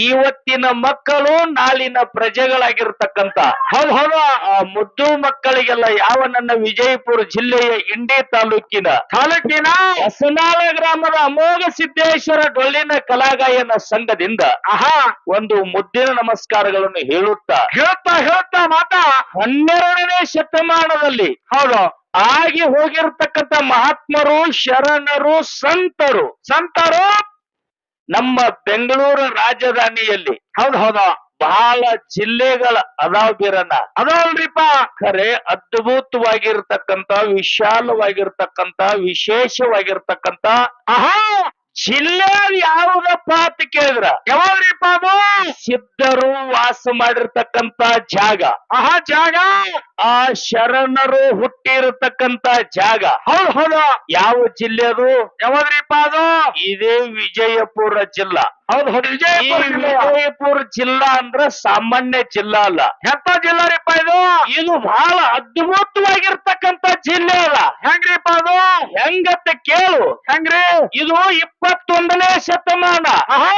ಇವತ್ತಿನ ಮಕ್ಕಳು ನಾಳಿನ ಪ್ರಜೆಗಳಾಗಿರ್ತಕ್ಕಂತ ಹೌದು ಹೌದು. ಆ ಮುದ್ದು ಮಕ್ಕಳಿಗೆಲ್ಲ ಯಾವ ನನ್ನ ವಿಜಯಪುರ ಜಿಲ್ಲೆಯ ಇಂಡಿ ತಾಲೂಕಿನ ತಾಲೂಕಿನ ಹೊಸನಾಳ ಗ್ರಾಮದ ಅಮೋಘ ಸಿದ್ದೇಶ್ವರ ಡೊಳ್ಳಿನ ಕಲಾಗಾಯನ ಸಂಘದಿಂದ ಆಹಾ. ಒಂದು ಮುದ್ದಿನ ನಮಸ್ಕಾರಗಳನ್ನು ಹೇಳುತ್ತಾ ಹೇಳ್ತಾ ಹೇಳ್ತಾ ಮಾತಾ ಹನ್ನೆರಡನೇ ಶತಮಾನದಲ್ಲಿ ಹೌದು. ಆಗಿ ಹೋಗಿರ್ತಕ್ಕಂಥ ಮಹಾತ್ಮರು ಶರಣರು ಸಂತರು. ಸಂತರು. ನಮ್ಮ ಬೆಂಗಳೂರು ರಾಜಧಾನಿಯಲ್ಲಿ ಹೌದ್ ಹೌದ. ಬಹಳ ಜಿಲ್ಲೆಗಳ ಅದಾವ್ ಬೀರಣ್ಣ. ಅದಲ್ರಿಪ್ಪ ಖರೆ ಅದ್ಭುತವಾಗಿರ್ತಕ್ಕಂತ ವಿಶಾಲವಾಗಿರ್ತಕ್ಕಂತ ವಿಶೇಷವಾಗಿರ್ತಕ್ಕಂತ ಆಹಾ! ಜಿಲ್ಲೆ ಯಾವುದಪ್ಪ ಅಂತ ಕೇಳಿದ್ರ? ಯಾವಾಗ್ರಿಪ್ಪ ಅದು ಸಿದ್ಧರು ವಾಸ ಮಾಡಿರ್ತಕ್ಕಂತ ಜಾಗ. ಆಹಾ ಜಾಗ? ಆ ಶರಣರು ಹುಟ್ಟಿರತಕ್ಕಂತ ಜಾಗ. ಹೌದು ಹೌದ. ಯಾವ ಜಿಲ್ಲೆ ಅದು? ಯಾವಾಗ್ರಿಪ್ಪ ಅದು ಇದೇ ವಿಜಯಪುರ ಜಿಲ್ಲಾ. ಹೌದು ಹೌದು. ಈ ವಿಜಯಪುರ ಜಿಲ್ಲೆ. ವಿಜಯಪುರ ಜಿಲ್ಲಾ ಅಂದ್ರ ಸಾಮಾನ್ಯ ಜಿಲ್ಲಾ ಅಲ್ಲ. ಎಂತ ಜಿಲ್ಲಾರಿಪ್ಪ ಇದು? ಇದು ಬಹಳ ಅದ್ಭುತವಾಗಿರ್ತಕ್ಕಂತ ಜಿಲ್ಲೆ ಅಲ್ಲ. ಹೆಂಗ್ರಿಪ್ಪ ಅದು? ಹೆಂಗತ್ತ ಕೇಳು. ಹೆಂಗ್ರಿ? ಇದು ಇಪ್ಪತ್ತೊಂದನೇ ಶತಮಾನ. ಆಹಾ.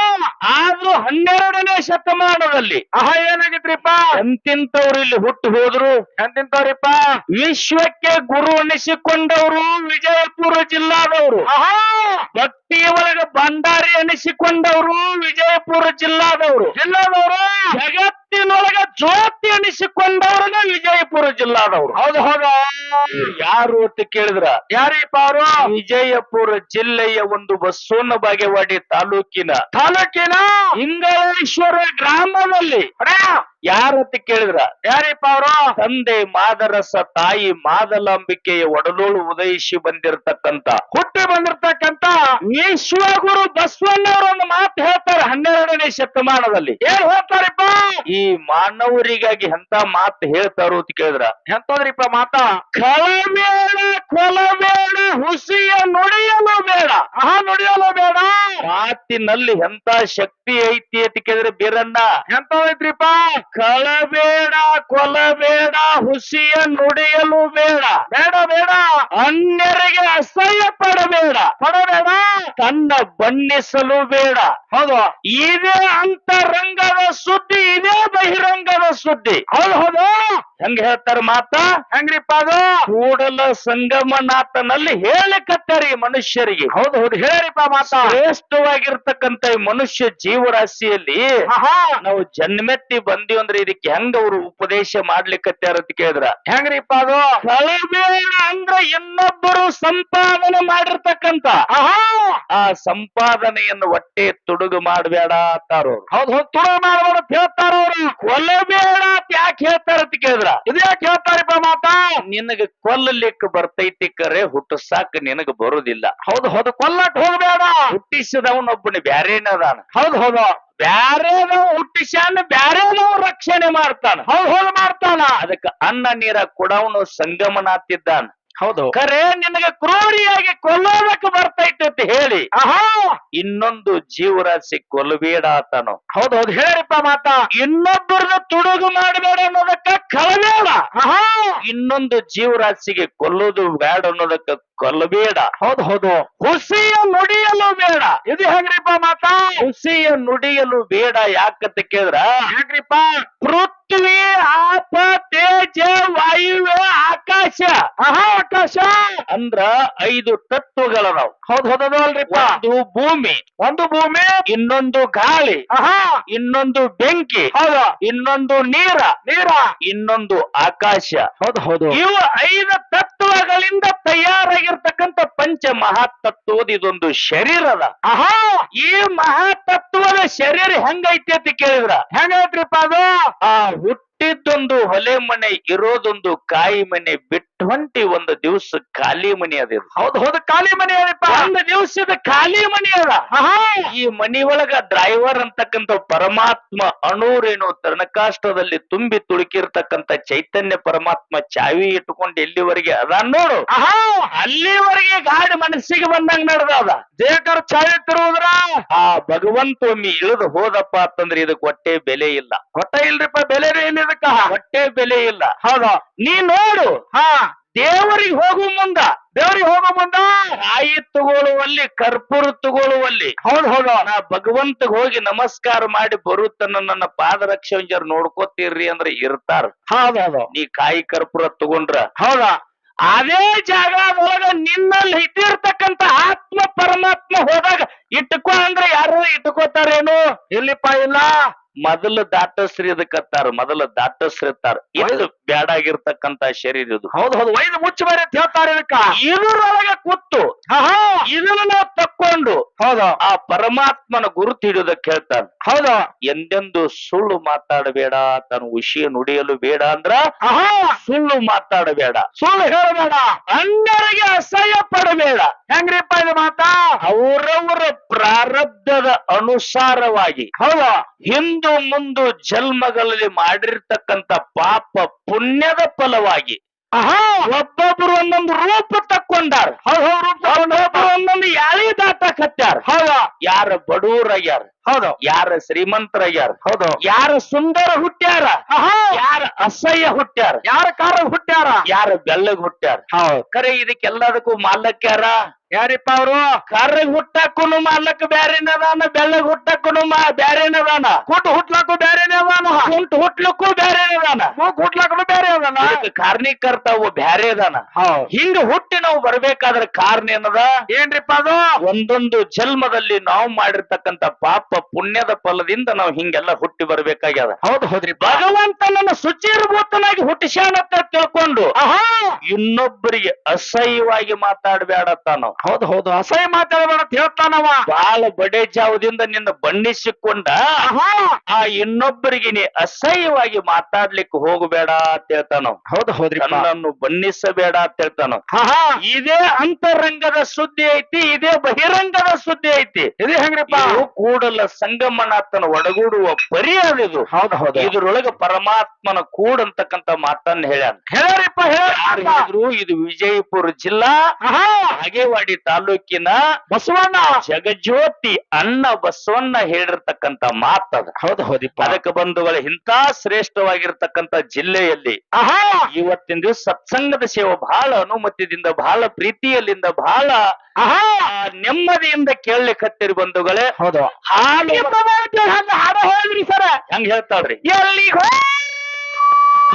ಆದ್ರೂ ಹನ್ನೆರಡನೇ ಶತಮಾನದಲ್ಲಿ. ಆಹಾ ಏನಾಗಿದ್ರಿಪ್ಪ ಎಂತಿಂತವ್ರು ಇಲ್ಲಿ ಹುಟ್ಟು ಹೋದ್ರು? ಎಂತಿಂತವ್ರಿಪ್ಪ ವಿಶ್ವಕ್ಕೆ ಗುರು ಅನಿಸಿಕೊಂಡವರು ವಿಜಯಪುರ ಜಿಲ್ಲಾದವರು. ಆಹಾ. ಭಕ್ತಿ ಒಳಗ ಭಂಡಾರಿ ಅನಿಸಿಕೊಂಡವರು ವಿಜಯಪುರ ಜಿಲ್ಲಾದವರು. ಜಿಲ್ಲಾದವರು? ಜಗತ್ತಿನೊಳಗ ಜ್ಯೋತಿ ಅನಿಸಿಕೊಂಡವ್ರನ್ನ ವಿಜಯಪುರ ಜಿಲ್ಲಾದವರು. ಹೌದು ಹೌದು. ಯಾರು ಅಂತ ಕೇಳಿದ್ರ? ಯಾರೀಪ ಅವರು? ವಿಜಯಪುರ ಜಿಲ್ಲೆಯ ಒಂದು ಬಸವನ ಬಾಗೇವಾಡಿ ತಾಲೂಕಿನ ತಾಲೂಕಿನ ಇಂಗಳೇಶ್ವರ ಗ್ರಾಮದಲ್ಲಿ. ಅಣ್ಣ, ಹತ್ತಿ ಕೇಳಿದ್ರ? ಯಾರಿಪ್ಪ ಅವರು? ತಂದೆ ಮಾದರಸ ತಾಯಿ ಮಾದಲಾಂಬಿಕೆಯ ಒಡಲೋಳು ಉದಯಿಸಿ ಬಂದಿರತಕ್ಕಂತ. ಹುಟ್ಟಿ ಬಂದಿರ್ತಕ್ಕಂತ ವಿಶ್ವಗುರು ಬಸವಣ್ಣವರು ಒಂದು ಮಾತು ಹೇಳ್ತಾರೆ ಹನ್ನೆರಡನೇ ಶತಮಾನದಲ್ಲಿ. ಏನ್ ಹೇಳ್ತಾರಿಪ್ಪ? ಈ ಮಾನವರಿಗಾಗಿ ಎಂತ ಮಾತು ಹೇಳ್ತಾರೋ ಅಂತ ಕೇಳಿದ್ರ. ಎಂತಂದ್ರಿಪ್ಪ ಮಾತಾ? ಕಳಬೇಡ ಕೊಲಬೇಡ ಹುಸಿಯ ನುಡಿಯಲು ಬೇಡ. ಆಹಾ ನುಡಿಯಲು ಬೇಡ. ಮಾತಿನಲ್ಲಿ ಎಂತ ಶಕ್ತಿ ಐತಿ ಅಂತ ಕೇಳಿದ್ರೆ ಬೀರಣ್ಣ. ಎಂತದೈತ್ರಿಪ್ಪ ಕಳಬೇಡ ಕೊಲಬೇಡ ಹುಸಿಯ ನುಡಿಯಲು ಬೇಡ. ಬೇಡ ಬೇಡ. ಅನ್ಯರಿಗೆ ಅಸಹ್ಯ ಪಡಬೇಡ. ಪಡಬೇಡ. ತನ್ನ ಬಣ್ಣಿಸಲು ಬೇಡ. ಹೌದು. ಇದೇ ಅಂತರಂಗದ ಸುದ್ದಿ ಇದೇ ಬಹಿರಂಗದ ಸುದ್ದಿ. ಹೌದು ಹೌದು. ಹೆಂಗ ಹೇಳ್ತಾರ ಮಾತ? ಹೆಂಗ್ರಿಪ್ಪ ಅದು? ಕೂಡಲ ಸಂಗಮನಾಥನಲ್ಲಿ ಹೇಳಿ ಕತ್ತರಿ ಮನುಷ್ಯರಿಗೆ. ಹೌದು ಹೌದು. ಹೇಳಿಪ್ಪ ಮಾತಾ. ಶ್ರೇಷ್ಠವಾಗಿರ್ತಕ್ಕಂತ ಈ ಮನುಷ್ಯ ಜೀವರಾಶಿಯಲ್ಲಿ ನಾವು ಜನ್ಮೆತ್ತಿ ಬಂದಿವಿ ಅಂದ್ರೆ ಇದಕ್ಕೆ ಹೆಂಗ ಅವ್ರು ಉಪದೇಶ ಮಾಡ್ಲಿಕ್ಕತ್ತಾರ ಅಂತ ಕೇಳಿದ್ರ? ಹೆಂಗ್ರಿಪ್ಪ ಅದು? ಅಂದ್ರ ಇನ್ನೊಬ್ಬರು ಸಂಪಾದನೆ ಮಾಡಿರ್ತಕ್ಕಂತ. ಆ ಸಂಪಾದನೆಯನ್ನು ಹೊಟ್ಟೆ ತುಡುಗು ಮಾಡಬೇಡ ಅಂತಾರು ಹೌದು ತುಡುಗು ಮಾಡ್ಬೇಡ ಅಂತ ಹೇಳ್ತಾರ ಅವ್ರು. ಕೊಲ್ಲಬೇಡ ಅಂತ ಯಾಕೆ ಹೇಳ್ತಾರ ಅಂತ ಕೇಳಿದ್ರ? ಇದ್ಯಾಕೆ ಹೇಳ್ತಾರಿಪ್ಪ ಮಾತಾ? ನಿನಗ ಕೊಲ್ಲಲಿಕ್ಕೆ ಬರ್ತೈತಿ ಕರೆ ಹುಟ್ಟಿಸಾಕ ನಿನಗ ಬರುದಿಲ್ಲ. ಹೌದು ಹೌದು ಕೊಲ್ಲಕ್ ಹೋಗ್ಬೇಡ. ಹುಟ್ಟಿಸಿದವನೊಬ್ಬನ ಬ್ಯಾರೇನದಾನ. ಹೌದು ಹೌದು. ಬ್ಯಾರೇದವ ಹುಟ್ಟಿಸ್ಯಾನ ಬ್ಯಾರೇದವ್ ರಕ್ಷಣೆ ಮಾಡ್ತಾನ. ಹೌದು ಹೌದು ಮಾಡ್ತಾನ. ಅದಕ್ಕೆ ಅನ್ನ ನೀರ ಕೊಡವನು ಸಂಗಮನಾತಿದ್ದಾನ. ಹೌದು. ಕರೆ ನಿನಗೆ ಕ್ರೂರಿಯಾಗಿ ಕೊಲ್ಲೋದಕ್ಕೆ ಬರ್ತೈತೆ ಅಂತ ಹೇಳಿ. ಆಹಾ! ಇನ್ನೊಂದು ಜೀವರಾಶಿ ಕೊಲ್ಲಬೇಡ ಆತನು ಹೌದು ಹೌದು. ಹೇಳಿರಿಪ್ಪ ಮಾತಾ. ಇನ್ನೊಬ್ಬರನ್ನ ತುಡುಗು ಮಾಡಬೇಡ ಅನ್ನೋದಕ್ಕ ಕಳಬೇಡ. ಆಹಾ! ಇನ್ನೊಂದು ಜೀವರಾಶಿಗೆ ಕೊಲ್ಲೋದು ಬೇಡ ಅನ್ನೋದಕ್ಕ ಕೊಲ್ಲಬೇಡ ಹೌದು ಹೌದು. ಹುಸಿಯ ನುಡಿಯಲು ಬೇಡ. ಇದು ಹೆಂಗ್ರಿಪ್ಪ ಮಾತಾ? ಹುಸಿಯ ನುಡಿಯಲು ಬೇಡ ಯಾಕಂತ ಕೇಳಿದ್ರ? ಹೆಂಗ್ರಿಪ್ಪ ಪೃಥ್ವಿ ಆಪ ತೇಜ ವಾಯುವೆ ಆಕಾಶ. ಆಹಾ ಆಕಾಶ. ಅಂದ್ರ ಐದು ತತ್ವಗಳ ನಾವು ಹೌದು ಹೌದು ಅಲ್ರಿಪ್ಪ. ಒಂದು ಭೂಮಿ ಒಂದು ಭೂಮಿ. ಇನ್ನೊಂದು ಗಾಳಿ ಆಹಾ. ಇನ್ನೊಂದು ಬೆಂಕಿ ಹೌದು. ಇನ್ನೊಂದು ನೀರ ನೀರ. ಇನ್ನೊಂದು ಆಕಾಶ. ಹೌದು ಹೌದು. ಇವು ಐದು ತತ್ವಗಳಿಂದ ತಯಾರಾಗಿರ್ತಕ್ಕಂಥ ಪಂಚ ಮಹಾತತ್ವದ ಇದೊಂದು ಶರೀರ ಅದ. ಆಹಾ! ಈ ಮಹಾತತ್ವದ ಶರೀರ ಹೆಂಗೈತಿ ಅಂತ ಕೇಳಿದ್ರ? ಹೆಂಗೈತ್ರಿಪ್ಪ ಅದು? ಆ ಹುಟ್ಟಿದ್ದೊಂದು ಹೊಲೆ ಮನೆ ಇರೋದೊಂದು ಕಾಯಿ ಮನೆ ಬಿಟ್ಟು ಹೊಂಟಿ ಒಂದು ದಿವಸ ಖಾಲಿ ಮನೆ ಅದ. ಹೌದು ಹೌದು ಖಾಲಿ ಮನೆ ಅದಪ್ಪ. ಒಂದು ದಿವಸದ ಖಾಲಿ ಮನೆ ಅದ. ಈ ಮನಿ ಒಳಗ ಡ್ರೈವರ್ ಅಂತಕ್ಕಂಥ ಪರಮಾತ್ಮ ಅಣೂರೇನು ತೃಣಕಾಷ್ಟದಲ್ಲಿ ತುಂಬಿ ತುಳುಕಿರ್ತಕ್ಕಂಥ ಚೈತನ್ಯ ಪರಮಾತ್ಮ ಚಾವಿ ಇಟ್ಕೊಂಡು ಎಲ್ಲಿವರೆಗೆ ಅದ ನೋಡು. ಅಲ್ಲಿವರೆಗೆ ಗಾಡಿ ಮನಸ್ಸಿಗೆ ಬಂದಂಗ ನಡೆದ ದೇಕರ್ ಚಾವಿ ತಿರುವುದ್ರ ಆ ಭಗವಂತ ಒಮ್ಮೆ ಇಳಿದು ಹೋದಪ್ಪ ಅಂತಂದ್ರೆ ಇದಕ್ಕೆ ಹೊಟ್ಟೆ ಬೆಲೆ ಇಲ್ಲ. ಹೊಟ್ಟೆ ಇಲ್ರಿಪ್ಪ ಬೆಲೆ ಇಲ್ಲ ಇದಕ್ಕ ಹೊಟ್ಟೆ ಬೆಲೆ ಇಲ್ಲ. ಹೌದು. ನೀ ನೋಡು. ಹಾ. ದೇವರಿಗೆ ಹೋಗು ಮುಂದ. ದೇವರಿಗೆ ಹೋಗೋ ಮುಂದ. ರಾಯಿ ತಗೊಳ್ಳುವಲ್ಲಿ ಕರ್ಪೂರ ತಗೊಳ್ಳುವಲ್ಲಿ. ಹೌದು ಹೌದು. ನಾ ಭಗವಂತಗ್ ಹೋಗಿ ನಮಸ್ಕಾರ ಮಾಡಿ ಬರುತ್ತನ ನನ್ನ ಪಾದರಕ್ಷರ ನೋಡ್ಕೋತೀರ್ರಿ ಅಂದ್ರೆ ಇರ್ತಾರ. ಹೌದು ಹೌದು. ನೀ ಕಾಯಿ ಕರ್ಪೂರ ತಗೊಂಡ್ರ. ಹೌದಾ. ಅದೇ ಜಾಗದೊಳಗ ನಿನ್ನಲ್ಲಿ ಇಟ್ಟಿರ್ತಕ್ಕಂತ ಆತ್ಮ ಪರಮಾತ್ಮ ಹೋದಾಗ ಇಟ್ಕೋ ಅಂದ್ರೆ ಯಾರು ಇಟ್ಕೋತಾರೇನು? ಇಲ್ಲಿಪ್ಪ ಇಲ್ಲ. ಮೊದಲು ದಾಟಸ್ರಿ ಅದಕ್ಕತ್ತಾರ ಮೊದಲ ದಾಟಸ್ರಿ ಇರ್ತಾರ ಇದು ಬ್ಯಾಡಾಗಿರ್ತಕ್ಕಂತ ಶರೀರ ಇದು. ಹೌದು ಹೌದು. ವೈದ್ಯ ಮುಚ್ಚಿ ಬರೀ ಅಂತ ಹೇಳ್ತಾರೆ ಇದಕ್ಕ. ಇದರೊಳಗೆ ಕೂತು ಇದನ್ನ ತಕ್ಕೊಂಡು ಹೌದು. ಆ ಪರಮಾತ್ಮನ ಗುರುತು ಹಿಡಿಯೋದಕ್ಕೆ ಹೇಳ್ತಾನೆ. ಹೌದು. ಎಂದೆಂದು ಸುಳ್ಳು ಮಾತಾಡಬೇಡ ತನ್ನ ವಿಷಯ ನುಡಿಯಲು ಬೇಡ ಅಂದ್ರ ಸುಳ್ಳು ಮಾತಾಡಬೇಡ. ಸುಳ್ಳು ಹೇಳಬೇಡ. ಅಂಗರಿಗೆ ಅಸಹ್ಯ ಪಡಬೇಡ. ಹೆಂಗ್ರಿಪ್ಪ ಇದು ಮಾತಾ? ಅವರವರ ಪ್ರಾರಬ್ಧದ ಅನುಸಾರವಾಗಿ ಹೌದು. ಹಿಂದು ಮುಂದು ಜನ್ಮಗಳಲ್ಲಿ ಮಾಡಿರ್ತಕ್ಕಂತ ಪಾಪ ಪುಣ್ಯದ ಫಲವಾಗಿ ಒಬ್ಬೊಬ್ರು ಒಂದೊಂದು ರೂಪ ತಕ್ಕೊಂಡಾರ. ಹೌದು ಹೌದು ಒಬ್ಬೊಬ್ರು ಒಂದೊಂದು ಯಾಳಿ ದಾಟಕತ್ಯಾರ ಹೌದು. ಯಾರ ಬಡೂರಯ್ಯಾರ ಹೌದು. ಯಾರ ಶ್ರೀಮಂತರಯ್ಯಾರ ಹೌದು. ಯಾರ ಸುಂದರ ಹುಟ್ಟ್ಯಾರ. ಯಾರ ಅಸಹ್ಯ ಹುಟ್ಟ್ಯಾರ. ಯಾರ ಕಾರ ಹುಟ್ಟ್ಯಾರ? ಯಾರ ಬೆಲ್ಲಗ್ ಹುಟ್ಟ್ಯಾರ. ಹೌದು. ಕರೆ ಇದಕ್ಕೆಲ್ಲದಕ್ಕೂ ಮಾಲಕ್ಯಾರ? ಯಾರಿಪ್ಪ ಅವರು? ಕರ್ರಗ್ ಹುಟ್ಟಾಕುನು ಮಾಲಕ್ ಬ್ಯಾರೇನದಾನ ಬೆಳ್ಳಗ್ ಹುಟ್ಟಾಕುನು ಮಾ ಬ್ಯಾರೇನದಾನ ಕುಟ್ ಹುಟ್ಲಾಕು ಬ್ಯಾರೇನದಾನ ಕುಂಟ್ ಹುಟ್ಲಕ್ಕೂ ಬ್ಯಾರೇನದಾನ ಮೂಗ್ ಹುಟ್ಲಾಕು ಬ್ಯಾರೆ ಅದಾನ. ಇದಕ್ಕೆ ಕಾರಣೀಕರ್ತ ಅವು ಬ್ಯಾರೆ ಅದಾನ. ಹಿಂಗ ಹುಟ್ಟಿ ನಾವು ಬರ್ಬೇಕಾದ್ರೆ ಕಾರಣ ಏನದ? ಏನ್ರಿಪ್ಪ ಅದು? ಒಂದೊಂದು ಜನ್ಮದಲ್ಲಿ ನಾವು ಮಾಡಿರ್ತಕ್ಕಂತ ಪಾಪ ಪುಣ್ಯದ ಫಲದಿಂದ ನಾವು ಹಿಂಗೆಲ್ಲ ಹುಟ್ಟಿ ಬರ್ಬೇಕಾಗ್ಯದ. ಹೌದು ಹೌದ್ರಿ ಭಗವಂತನನ್ನ ಶುಚಿರ್ಭೂತನಾಗಿ ಹುಟ್ಟಿಸ್ಯಾನಂತ ತಿಳ್ಕೊಂಡು ಇನ್ನೊಬ್ಬರಿಗೆ ಅಸಹ್ಯವಾಗಿ ಮಾತಾಡ್ಬೇಡತ್ತ ನಾವು. ಹೌದು ಹೌದು. ಅಸಹ್ಯ ಮಾತಾಡಬೇಡ ಅಂತ ಹೇಳ್ತಾನವ. ಬಾಳ ಬಡೆ ಜಾವದಿಂದ ನಿನ್ನ ಬಣ್ಣಿಸಿಕೊಂಡ ಆ ಇನ್ನೊಬ್ಬರಿಗೆ ನೀ ಅಸಹ್ಯವಾಗಿ ಮಾತಾಡ್ಲಿಕ್ಕೆ ಹೋಗಬೇಡ ಅಂತ ಹೇಳ್ತಾನ ಹೌದು ಹೌದ್ರಿ ನನ್ನನ್ನು ಬಣ್ಣಿಸಬೇಡ ಅಂತ ಹೇಳ್ತಾನ ಇದೇ ಅಂತರಂಗದ ಸುದ್ದಿ ಐತಿ ಇದೇ ಬಹಿರಂಗದ ಸುದ್ದಿ ಐತಿ. ಇದೇ ಹೆಂಗ್ರಿಪ್ಪ ಕೂಡಲ ಸಂಗಮನಾಥನ ಒಡಗೂಡುವ ಪರಿಯಾದಿದು ಹೌದು ಹೌದು. ಇದ್ರೊಳಗ ಪರಮಾತ್ಮನ ಕೂಡಂತಕ್ಕಂತ ಮಾತನ್ನ ಹೇಳ್ಯಾನ. ಹೇಳ್ಯಾರಿಪ್ಪ ಹೇಳ್ಯಾರ ಹೇಳಿದ್ರು ಇದು ವಿಜಯಪುರ ಜಿಲ್ಲಾ ಆಹಾ. ತಾಲೂಕಿನ ಬಸವಣ್ಣ. ಜಗಜ್ಯೋತಿ ಅನ್ನ ಬಸವಣ್ಣ ಹೇಳಿರ್ತಕ್ಕಂತ ಮಾತದ ಹೌದು ಹೌದಿ ಅದಕ್ಕೆ ಬಂಧುಗಳ ಇಂತ ಶ್ರೇಷ್ಠವಾಗಿರ್ತಕ್ಕಂತ ಜಿಲ್ಲೆಯಲ್ಲಿ ಆಹಾ. ಇವತ್ತಿನ ದಿವಸ ಸತ್ಸಂಗದ ಸೇವೆ ಬಹಳ ಅನುಮತಿದಿಂದ ಬಹಳ ಪ್ರೀತಿಯಲ್ಲಿಂದ ಬಹಳ ಆಹಾ. ನೆಮ್ಮದಿಯಿಂದ ಕೇಳಲಿಕ್ಕತ್ತಿರಿ ಬಂಧುಗಳೇ ಹೌದು. ಹಾಡ ಸರ. ಹೆಂಗ್ ಹೇಳ್ತಾಳ್ರಿ?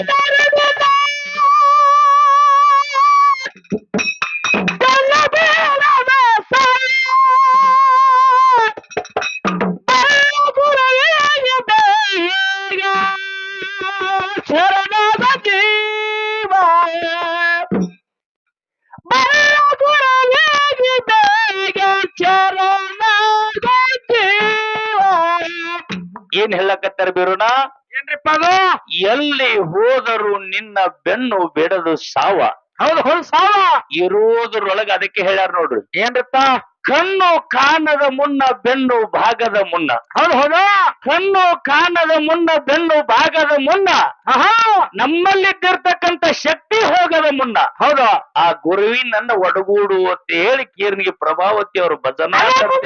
Thank ಶರಣದ ಏನ್ ಹೇಳಕತ್ತಾರ ಬೀರೋಣ? ಏನ್ರಿಪ್ಪ ಅದು? ಎಲ್ಲಿ ಹೋದರು ನಿನ್ನ ಬೆನ್ನು ಬೆಡದು ಸಾವ. ಹೌದು ಹೌದು ಸಾವ. ಇರೋದ್ರೊಳಗ ಅದಕ್ಕೆ ಹೇಳ್ಯಾರ ನೋಡ್ರಿ. ಏನ್ರಿಪ್ಪ? ಕಣ್ಣು ಕಾಣದ ಮುನ್ನ ಬೆನ್ನು ಭಾಗದ ಮುನ್ನ. ಹೌದು ಹೌದು. ಕಣ್ಣು ಕಾಣದ ಮುನ್ನ ಬೆನ್ನು ಭಾಗದ ಮುನ್ನ ಆಹಾ. ನಮ್ಮಲ್ಲಿದ್ದಿರ್ತಕ್ಕಂತ ಶಕ್ತಿ ಹೋಗದ ಮುನ್ನ. ಹೌದು. ಆ ಗುರುವಿನನ್ನ ಒಡಗೂಡು ಅಂತ ಹೇಳಿ ಕೀರ್ನಿಗೆ ಪ್ರಭಾವತಿ ಅವರು ಭಜನಾ ಹೇಳಿದ್ರು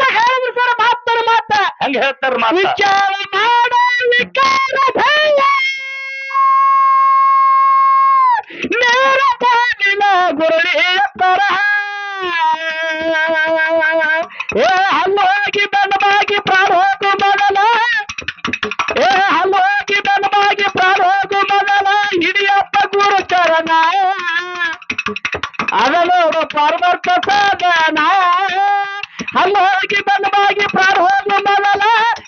ಸರ್ ಹಾಕಿ ಮಾತ. ಹಂಗ ಹೇಳ್ತಾರ ವಿಚಾರ ಮಾಡ ಗುರುಳಿ ಎತ್ತರ ಏ ಹಲ್ಲೋಗಿ ಬೆನ್ನಬಾಗಿ ಪ್ರಾಣ ಹೋಗು ಮೊದಲ ಏ ಹಲ್ಲೋಗಿ ಬೆನ್ನಬಾಗಿ ಪ್ರಾಣ ಹೋಗು ಮಗನ ಹಿಡಿಯಪ್ಪ ಗುರು ಚರಣ. ಅದನ್ನು ಪರಮರ್ಥ ಸಾಧನ. ಹಲ್ಲೋಗಿ ಬೆನ್ನಬಾಗಿ ಪ್ರಾಣ ಹೋಗು ಮಗನ